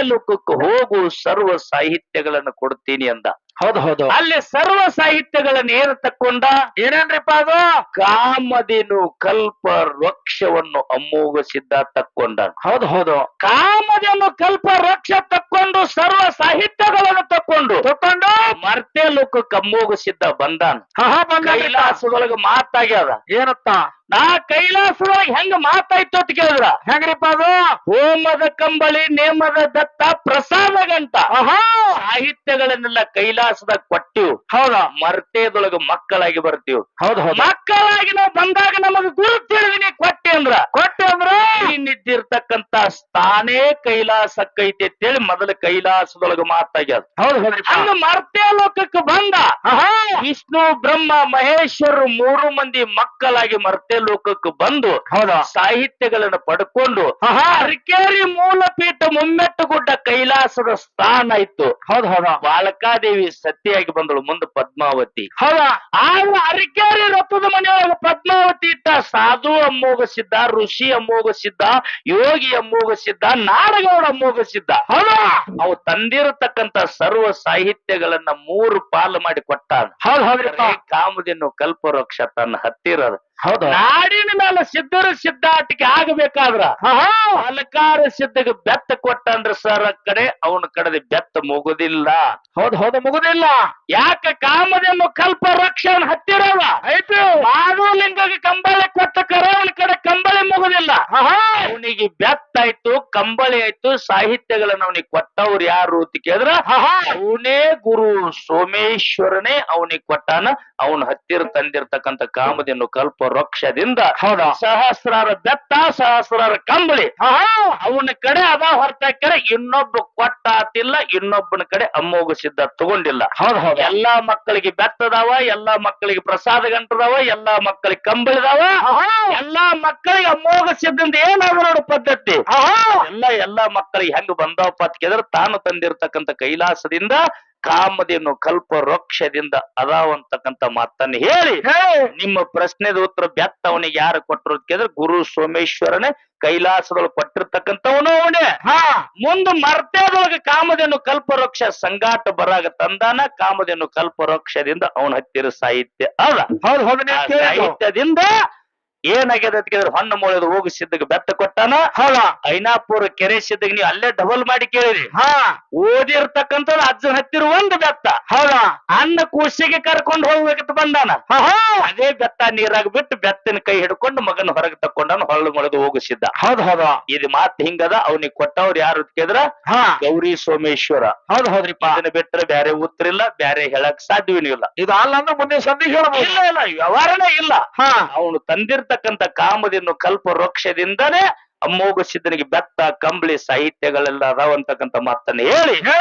ಲೋಕಕ್ಕೆ ಹೋಗು ಸರ್ವ ಸಾಹಿತ್ಯಗಳನ್ನು ಕೊಡ್ತೀನಿ ಅಂದ. ಹೌದು ಹೌದು. ಅಲ್ಲಿ ಸರ್ವ ಸಾಹಿತ್ಯಗಳನ್ನ ಏನು ತಕ್ಕೊಂಡ ಏನೇನ್ರಿಪ್ಪ ಅದು? ಕಾಮಧೇನು ಕಲ್ಪ ವೃಕ್ಷವನ್ನು ಅಮೋಘ ಸಿದ್ಧ ತಕ್ಕೊಂಡ ಹೌದು ಹೌದು. ಕಾಮಧೇನು ಕಲ್ಪ ವೃಕ್ಷ ತಕ್ಕೊಂಡು ಸರ್ವ ಸಾಹಿತ್ಯಗಳನ್ನು ತಕ್ಕೊಂಡು ತಕೊಂಡು ಮರ್ತೆ ಲೋಕಕ್ಕೆ ಅಮೋಘ ಸಿದ್ಧ ಬಂದಾನ. ಕೈಲಾಸದೊಳಗ ಮಾತಾಗ್ಯದ. ಏನತ್ತ? ನಾ ಕೈಲಾಸದೊಳಗ ಹೆಂಗ ಮಾತಾಯ್ತು ಅಂತ ಕೇಳಿದ್ರ? ಹೆಂಗ್ರಿಪ್ಪ ಅದು? ಹೋಮದ ಕಂಬಳಿ ನೇಮದ ದತ್ತ ಪ್ರಸಾದ ಗಂಟ ಸಾಹಿತ್ಯಗಳನ್ನೆಲ್ಲ ಕೈಲಾಸದಾಗ ಕೊಟ್ಟಿವ್. ಹೌದಾ? ಮರ್ತೆದೊಳಗ ಮಕ್ಕಳಾಗಿ ಬರ್ತೀವ್. ಹೌದು ಹೌದು. ಮಕ್ಕಳಾಗಿ ನಾವು ಬಂದಾಗ ನಮಗ ಗುರು ತಿಳಿದಿನಿ ಕೊಟ್ಟೆ ಅಂದ್ರ. ಕೊಟ್ಟೆ ಅಂದ್ರ? ನಿಂತಿರ್ತಕ್ಕಂತ ಸ್ಥಾನೇ ಕೈಲಾಸಕ್ಕೈತಿ ಅಂತೇಳಿ ಮೊದಲ ಕೈಲಾಸದೊಳಗ ಮಾತಾಗ್ಯದ. ಹೌದು ಹಂಗ ಮರ್ತೆ ಲೋಕಕ್ಕೆ ಬಂದ. ವಿಷ್ಣು ಬ್ರಹ್ಮ ಮಹೇಶ್ವರ ಮೂರು ಮಂದಿ ಮಕ್ಕಳಾಗಿ ಮರ್ತೆ ಲೋಕಕ್ಕೆ ಬಂದು ಹೌದಾ. ಸಾಹಿತ್ಯಗಳನ್ನು ಪಡ್ಕೊಂಡು ಹರಿಕೇರಿ ಮೂಲ ಮೂಲಪೀಠ ಮುಮ್ಮೆಟ್ಟು ಗುಡ್ಡ ಕೈಲಾಸದ ಸ್ಥಾನ ಇತ್ತು. ಹೌದು ಹೌದಾ. ಬಾಲಕಾದೇವಿ ಸತ್ಯಾಗಿ ಬಂದಳು ಮುಂದೆ ಪದ್ಮಾವತಿ. ಹೌದಾ. ಆಗ ಅರಕೇರಿ ರಥದ ಮನೆಯೊಳಗ ಪದ್ಮಾವತಿ ಇಟ್ಟ ಸಾಧು ಅಮ್ಮೋಗಿಸಿದ್ದ ಋಷಿ ಅಮ್ಮೋಗಿಸಿದ್ದ ಯೋಗಿ ಅಮ್ಮೋಗಿಸಿದ್ದ ನಾಡಗೌಡ ಅಮ್ಮೋಗಿಸಿದ್ದ ಹೌದಾ. ಅವು ತಂದಿರತಕ್ಕಂತ ಸರ್ವ ಸಾಹಿತ್ಯಗಳನ್ನ ಮೂರು ಪಾಲು ಮಾಡಿ ಕೊಟ್ಟ ಹೌದು ಹೌದ್ರಿ ಕಾಮಧೇನು ಕಲ್ಪವೃಕ್ಷ ತನ್ನ ಹತ್ತಿರದ ಹೌದು? ನಾಡಿನ ಮೇಲೆ ಸಿದ್ಧರ ಸಿದ್ಧಾಟಿಕೆ ಆಗಬೇಕಾದ್ರ ಅಲಕಾರ ಸಿದ್ಧಗೆ ಬೆತ್ತ ಕೊಟ್ಟಂದ್ರ ಸರ್ ಕಡೆ ಅವನ ಕಡೆ ಬೆತ್ತ ಮುಗುದಿಲ್ಲ. ಹೌದು ಹೌದು ಮುಗುದಿಲ್ಲ. ಯಾಕ ಕಾಮಧೇನು ಕಲ್ಪ ರಕ್ಷಣ ಹತ್ತಿರವ ಆಯ್ತು. ಮಾಧುಲಿಂಗಗೆ ಕಂಬಳಿ ಕೊಟ್ಟ ಕರವನ ಕಡೆ ಕಂಬಳಿ ಮುಗುದಿಲ್ಲ. ಅವನಿಗೆ ಬೆತ್ತ ಆಯ್ತು ಕಂಬಳಿ ಆಯ್ತು ಸಾಹಿತ್ಯಗಳನ್ನ ಅವನಿಗೆ ಕೊಟ್ಟವ್ರು ಯಾರು ಅಂತ ಕೇಳಿದ್ರ ಅವನೇ ಗುರು ಸೋಮೇಶ್ವರನೇ ಅವನಿಗೆ ಕೊಟ್ಟಾನ. ಅವನ ಹತ್ತಿರ ತಂದಿರ್ತಕ್ಕಂತ ಕಾಮಧೇನು ಕಲ್ಪ ವೃಕ್ಷದಿಂದ ಹೌದಾ. ಸಹಸ್ರಾರ ಬೆತ್ತ ಸಹಸ್ರಾರ ಕಂಬಳಿ. ಅವನ ಕಡೆ ಅದ ಹೊರತಾಕರೆ ಇನ್ನೊಬ್ಬ ಕೊಟ್ಟಾತಿಲ್ಲ ಇನ್ನೊಬ್ಬನ ಕಡೆ ಅಮ್ಮೋಗ ಸಿದ್ಧ ತಗೊಂಡಿಲ್ಲ. ಹೌದು ಹೌದು. ಎಲ್ಲಾ ಮಕ್ಕಳಿಗೆ ಬೆತ್ತದಾವ ಎಲ್ಲಾ ಮಕ್ಕಳಿಗೆ ಪ್ರಸಾದ ಗಂಟದಾವ ಎಲ್ಲಾ ಮಕ್ಕಳಿಗೆ ಕಂಬಳಿದಾವ. ಎಲ್ಲಾ ಮಕ್ಕಳಿಗೆ ಅಮ್ಮೋಗ ಸಿದ್ಧಂದ ಏನಾದ್ರು ನೋಡು ಪದ್ಧತಿ? ಎಲ್ಲಾ ಎಲ್ಲ ಎಲ್ಲಾ ಮಕ್ಕಳಿಗೆ ಹೆಂಗ್ ಬಂದವಪ್ಪ ಅಂತ ಕೇಳಿದ್ರೆ ತಾನು ತಂದಿರತಕ್ಕಂತ ಕೈಲಾಸದಿಂದ ಕಾಮಧೇನು ಕಲ್ಪ ರೋಕ್ಷದಿಂದ ಅದಾವಂತಕ್ಕಂತ ಮಾತನ್ನ ಹೇಳಿ. ನಿಮ್ಮ ಪ್ರಶ್ನೆದ ಉತ್ತರ ಬೆತ್ತ ಅವನಿಗೆ ಯಾರು ಕೊಟ್ಟರು ಕೇಂದ್ರ ಕೇಳಿದ್ರೆ ಗುರು ಸೋಮೇಶ್ವರನೇ ಕೈಲಾಸದೊಳಗೆ ಕೊಟ್ಟಿರ್ತಕ್ಕಂಥವನು ಅವನೇ. ಹಾ. ಮುಂದ ಮರ್ತ್ಯದೊಳಗೆ ಕಲ್ಪ ಕಲ್ಪವೃಕ್ಷ ಸಂಗಾಟ ಬರಾಗ ತಂದಾನ ಕಾಮಧೇನು ಕಲ್ಪವೃಕ್ಷದಿಂದ ಅವನ ಹತ್ತಿರ ಸಾಹಿತ್ಯ ಅಲ್ಲ ಸಾಹಿತ್ಯದಿಂದ ಏನಾಗ್ಯದ ಹೊಣ್ಣ ಮೊಳೆದು ಹೋಗಿ ಸಿದ್ಧಗೆ ಬೆತ್ತ ಕೊಟ್ಟಾನ? ಹೌದಾ. ಐನಾಪುರ ಕೆರೆ ಸಿದ್ಧಗೆ ನೀವು ಅಲ್ಲೇ ಡಬಲ್ ಮಾಡಿ ಕೇಳಿರಿ. ಹಾ. ಓದಿರ್ತಕ್ಕಂತ ಅಜ್ಜನ ಹತ್ತಿರ ಒಂದು ಬೆತ್ತ ಹೌದಾ. ಅನ್ನ ಕೂಸಿಗೆ ಕರ್ಕೊಂಡು ಹೋಗ್ಬೇಕಂತ ಬಂದಾನ. ಹಾ ಅದೇ ಬೆತ್ತ ನೀರಾಗ ಬಿಟ್ಟು ಬೆತ್ತನ ಕೈ ಹಿಡ್ಕೊಂಡು ಮಗನ ಹೊರಗೆ ತಕೊಂಡಾನ ಹೊಳ್ಳು ಮೊಳೆದು ಹೋಗಿಸಿದ್ದ ಹೌದ್ ಹೌದ. ಇದು ಮಾತು ಹಿಂಗದ ಅವನಿಗೆ ಕೊಟ್ಟವ್ರು ಯಾರು ಕೇಳಿದ್ರ ಹಾ. ಗೌರಿ ಸೋಮೇಶ್ವರ. ಹೌದ್ ಹೌದ್ರಿಪ್ಪ ಇದನ್ನ ಬಿಟ್ರೆ ಬ್ಯಾರೆ ಉತ್ತರ ಇಲ್ಲ ಬ್ಯಾರೆ ಹೇಳಕ್ ಸಾಧ್ಯವೇನೂ ಇಲ್ಲ. ಇದು ಅಲ್ಲ ಅಂದ್ರೆ ಮುಂದೆ ಹೇಳಬಹುದು ಇಲ್ಲ ಇಲ್ಲ ವ್ಯವಹಾರನೇ ಇಲ್ಲ. ಹಾ. ಅವನು ತಂದಿರ್ತಕ್ಕಂತ ಕಾಮದಿಂದ ಕಲ್ಪ ವೃಕ್ಷದಿಂದನೇ ಅಮ್ಮೋಗ ಸಿದ್ಧನಿಗೆ ಬೆತ್ತ ಕಂಬಳಿ ಸಾಹಿತ್ಯಗಳೆಲ್ಲ ಅದಾವಂತಕ್ಕಂತ ಮಾತನ್ನ ಹೇಳಿ ಹೇ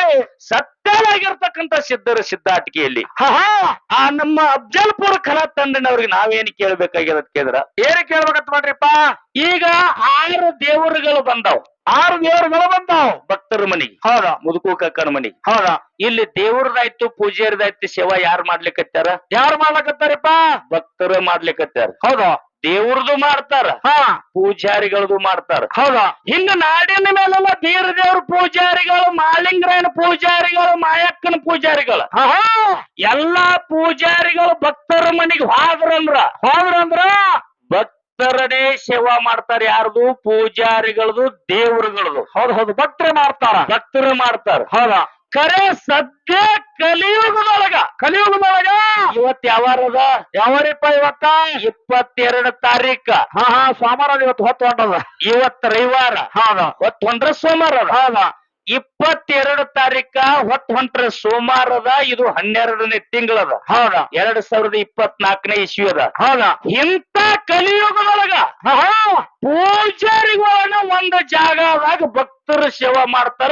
ಸತ್ಯವಾಗಿರ್ತಕ್ಕಂತ ಸಿದ್ಧರ ಸಿದ್ಧಾಟಿಕೆಯಲ್ಲಿ ಆ ನಮ್ಮ ಅಫ್ಜಲ್ಪುರ ಕಲಾ ತಂಡನವ್ರಿಗೆ ನಾವೇನ್ ಕೇಳ್ಬೇಕಾಗ್ಯದ ಅಂತ ಕೇಳಿದ್ರ? ಏನ್ ಕೇಳ್ಬೇಕಂತ ಮಾಡ್ರಿಪ್ಪ. ಈಗ ಆರು ದೇವರುಗಳು ಬಂದವು. ಆರು ದೇವರುಗಳು ಬಂದವು. ಭಕ್ತರ ಮನೆಗೆ. ಹೌದಾ. ಮುದುಕು ಕಕ್ಕನ ಮನೆಗೆ. ಹೌದಾ. ಇಲ್ಲಿ ದೇವ್ರದಾಯ್ತು ಪೂಜೆಯರ್ದಾಯ್ತು ಸೇವಾ ಯಾರು ಮಾಡ್ಲಿಕ್ಕತ್ತಾರ ಯಾರು ಮಾಡ್ಲಿಕ್ಕತ್ತಾರಪ್ಪ ಭಕ್ತರ ಮಾಡ್ಲಿಕ್ಕತ್ತಾರ ಹೌದಾ. ದೇವ್ರದು ಮಾಡ್ತಾರ ಹಾ. ಪೂಜಾರಿಗಳದು ಮಾಡ್ತಾರ. ಹೌದಾ. ಹಿಂಗ ನಾಡಿನ ಮೇಲೆಲ್ಲ ಬೀರ ದೇವ್ರ ಪೂಜಾರಿಗಳು ಮಾಲಿಂಗರಾಯನ ಪೂಜಾರಿಗಳು ಮಾಯಕ್ಕನ ಪೂಜಾರಿಗಳು. ಎಲ್ಲಾ ಪೂಜಾರಿಗಳು ಭಕ್ತರ ಮನೆಗೆ ಹೋದ್ರಂದ್ರ ಹೋದ್ರಂದ್ರ? ಭಕ್ತರನೇ ಸೇವಾ ಮಾಡ್ತಾರ ಯಾರ್ದು? ಪೂಜಾರಿಗಳದು ದೇವ್ರಗಳದು. ಹೌದು ಹೌದು. ಭಕ್ತರು ಮಾಡ್ತಾರ. ಭಕ್ತರು ಮಾಡ್ತಾರ. ಹೌದಾ. ಕರೆ ಸದ್ಯ ಕಲಿಯುಗದೊಳಗ ಕಲಿಯುಗದೊಳಗ ಇವತ್ ಯಾವಾರದ ಯಾವರಿಪ್ಪ ಇವತ್ತ? ಇಪ್ಪತ್ತೆರಡು ತಾರೀಕ. ಹಾ ಹಾ ಸೋಮವಾರ ಇವತ್ತು ಹೊತ್ತು ಹೊಂಟದ ಇವತ್ ರವಿವಾರ. ಹೌದಾ ಹೊತ್ತು ಹೊಂಡ್ರ ಸೋಮವಾರ. ಹೌದಾ ಇಪ್ಪತ್ತೆರಡು ತಾರೀಕ ಹೊತ್ತು ಹೊಂಟ್ರ ಸೋಮವಾರದ ಇದು ಹನ್ನೆರಡನೇ ತಿಂಗಳದ ಹೌದಾ ಎರಡ್ ಸಾವಿರದ ಇಪ್ಪತ್ನಾಲ್ಕನೇ ಇಸ್ವಿ ಅದ. ಹೌದಾ ಇಂತ ಕಲಿಯುಗದೊಳಗ ಹಾ ಪೂಜಾರಿಗಳನ್ನ ಒಂದು ಜಾಗದಾಗ ಭಕ್ತರು ಸೇವಾ ಮಾಡ್ತಾರ.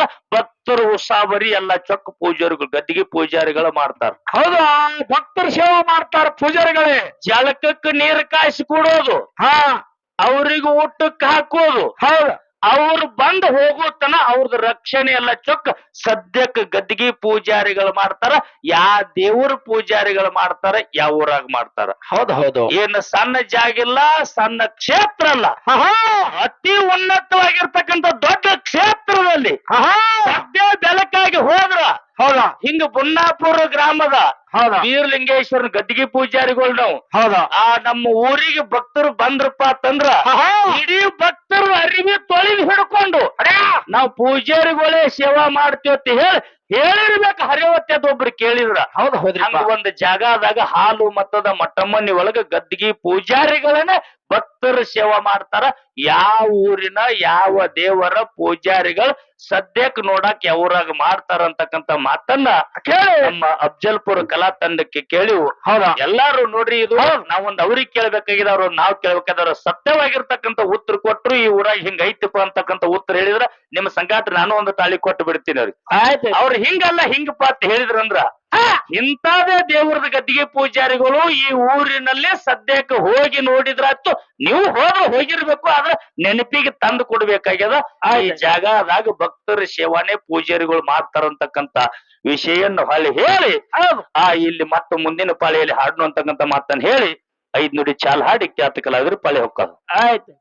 ಭಕ್ತರು ಉಸಾಬರಿ ಎಲ್ಲ ಚೊಕ್ಕ ಪೂಜಾರಿಗಳು ಗದ್ದಿಗೆ ಪೂಜಾರಿಗಳು ಮಾಡ್ತಾರ. ಹೌದಾ ಭಕ್ತರು ಸೇವೆ ಮಾಡ್ತಾರ ಪೂಜಾರಿಗಳೇ. ಜಳಕಕ್ಕೆ ನೀರು ಕಾಯಿಸಿ ಕೊಡೋದು. ಹಾ. ಅವ್ರಿಗೆ ಊಟಕ್ಕೆ ಹಾಕೋದು. ಹೌದು. ಅವ್ರು ಬಂದು ಹೋಗೋ ತನ ಅವ್ರದ್ದು ರಕ್ಷಣೆ ಎಲ್ಲ ಚೊಕ್ಕ ಸದ್ಯಕ್ಕೆ ಗದ್ದಿಗೆ ಪೂಜಾರಿಗಳು ಮಾಡ್ತಾರ ಯಾ ದೇವ್ರ ಪೂಜಾರಿಗಳು ಮಾಡ್ತಾರ ಯಾವ ಊರಾಗ ಮಾಡ್ತಾರ. ಹೌದು ಹೌದು. ಏನು ಸಣ್ಣ ಜಾಗಿಲ್ಲ ಸಣ್ಣ ಕ್ಷೇತ್ರ ಅಲ್ಲ. ಅತಿ ಉನ್ನತವಾಗಿರ್ತಕ್ಕಂಥ ದೊಡ್ಡ ಕ್ಷೇತ್ರದಲ್ಲಿ ಸದ್ಯ ಬೆಳಕಾಗಿ ಹೋದ್ರ ಹೌದಾ? ಹಿಂಗ ಬುನ್ನಾಪುರ ಗ್ರಾಮದ ಹೌದ? ವೀರಲಿಂಗೇಶ್ವರನ ಗದ್ದಿಗೆ ಪೂಜಾರಿಗಳು ನಾವು. ಹೌದಾ? ಆ ನಮ್ಮ ಊರಿಗೆ ಭಕ್ತರು ಬಂದ್ರಪ್ಪ ಅಂತಂದ್ರ ಇಡೀ ಭಕ್ತರು ಅರಿವಿ ತೊಳಿದು ಹಿಡ್ಕೊಂಡು ನಾವು ಪೂಜಾರಿಗಳೇ ಸೇವಾ ಮಾಡ್ತೀವಿ ಅಂತ ಹೇಳಿ ಹೇಳಿರ್ಬೇಕು ಹರಿವತ್ತೆದ ಒಬ್ರು ಕೇಳಿದ್ರ. ಹೌದು ಹೌದ್ರಿ ಒಂದ್ ಜಾಗದಾಗ ಹಾಲು ಮತ್ತದ ಮಟ್ಟಮ್ಮನಿ ಒಳಗ ಗದ್ದಿಗೆ ಪೂಜಾರಿಗಳನ್ನ ಭಕ್ತರು ಸೇವಾ ಮಾಡ್ತಾರ. ಯಾವ ಊರಿನ ಯಾವ ದೇವರ ಪೂಜಾರಿಗಳು ಸದ್ಯಕ್ ನೋಡಕ್ ಯಾವ್ರಾಗ ಮಾಡ್ತಾರ ಅಂತಕ್ಕಂತ ಮಾತನ್ನ ಕೇಳಿ. ನಮ್ಮ ಅಫ್ಜಲ್ಪುರ ಕಲಾ ತಂಡಕ್ಕೆ ಕೇಳಿವು. ಹೌದಾ? ಎಲ್ಲಾರು ನೋಡ್ರಿ ಇದು ನಾವೊಂದ್ ಅವ್ರಿಗೆ ಕೇಳ್ಬೇಕಾಗಿದೆ ಅವ್ರು ನಾವ್ ಕೇಳ್ಬೇಕಾದ್ರ ಸತ್ಯವಾಗಿರ್ತಕ್ಕಂಥ ಉತ್ತರ ಕೊಟ್ರು ಈ ಊರಾಗ ಹಿಂಗ ಐತಿಪ್ಪ ಅಂತಕ್ಕಂಥ ಉತ್ತರ ಹೇಳಿದ್ರ ನಿಮ್ಮ ಸಂಗಾಟ ನಾನು ಒಂದು ತಾಳಿ ಕೊಟ್ಟು ಬಿಡ್ತೀನಿ ಅವ್ರಿಗೆ. ಆಯ್ತು. ಅವ್ರು ಹಿಂಗಲ್ಲ ಹಿಂಗಪ್ಪ ಅಂತ ಹೇಳಿದ್ರಂದ್ರ ಇಂತಾದೇ ದೇವ್ರದ ಗದ್ದಿಗೆ ಪೂಜಾರಿಗಳು ಈ ಊರಿನಲ್ಲಿ ಸದ್ಯಕ್ಕೆ ಹೋಗಿ ನೋಡಿದ್ರಾಯ್ತು ನೀವು ಹೋದ್ರೆ ಹೋಗಿರ್ಬೇಕು ಆದ್ರೆ ನೆನಪಿಗೆ ತಂದು ಕೊಡ್ಬೇಕಾಗ್ಯದ. ಈ ಜಾಗದಾಗ ಭಕ್ತರ ಸೇವಾನೆ ಪೂಜಾರಿಗಳು ಮಾಡ್ತಾರಂತಕ್ಕಂತ ವಿಷಯವನ್ನು ಹೊಳ್ಳಿ ಹೇಳಿ. ಆ ಇಲ್ಲಿ ಮತ್ತೆ ಮುಂದಿನ ಪಾಳಿಯಲ್ಲಿ ಹಾಡ್ನು ಅಂತಕ್ಕಂತ ಮಾತನ್ನ ಹೇಳಿ. ಐದ್ ನುಡಿ ಚಾಲ್ ಹಾಡಿ ಖ್ಯಾತ ಕಲಾವಿದರು ಪಾಳಿ ಹೊಕ್ಕೋದು ಆಯ್ತು.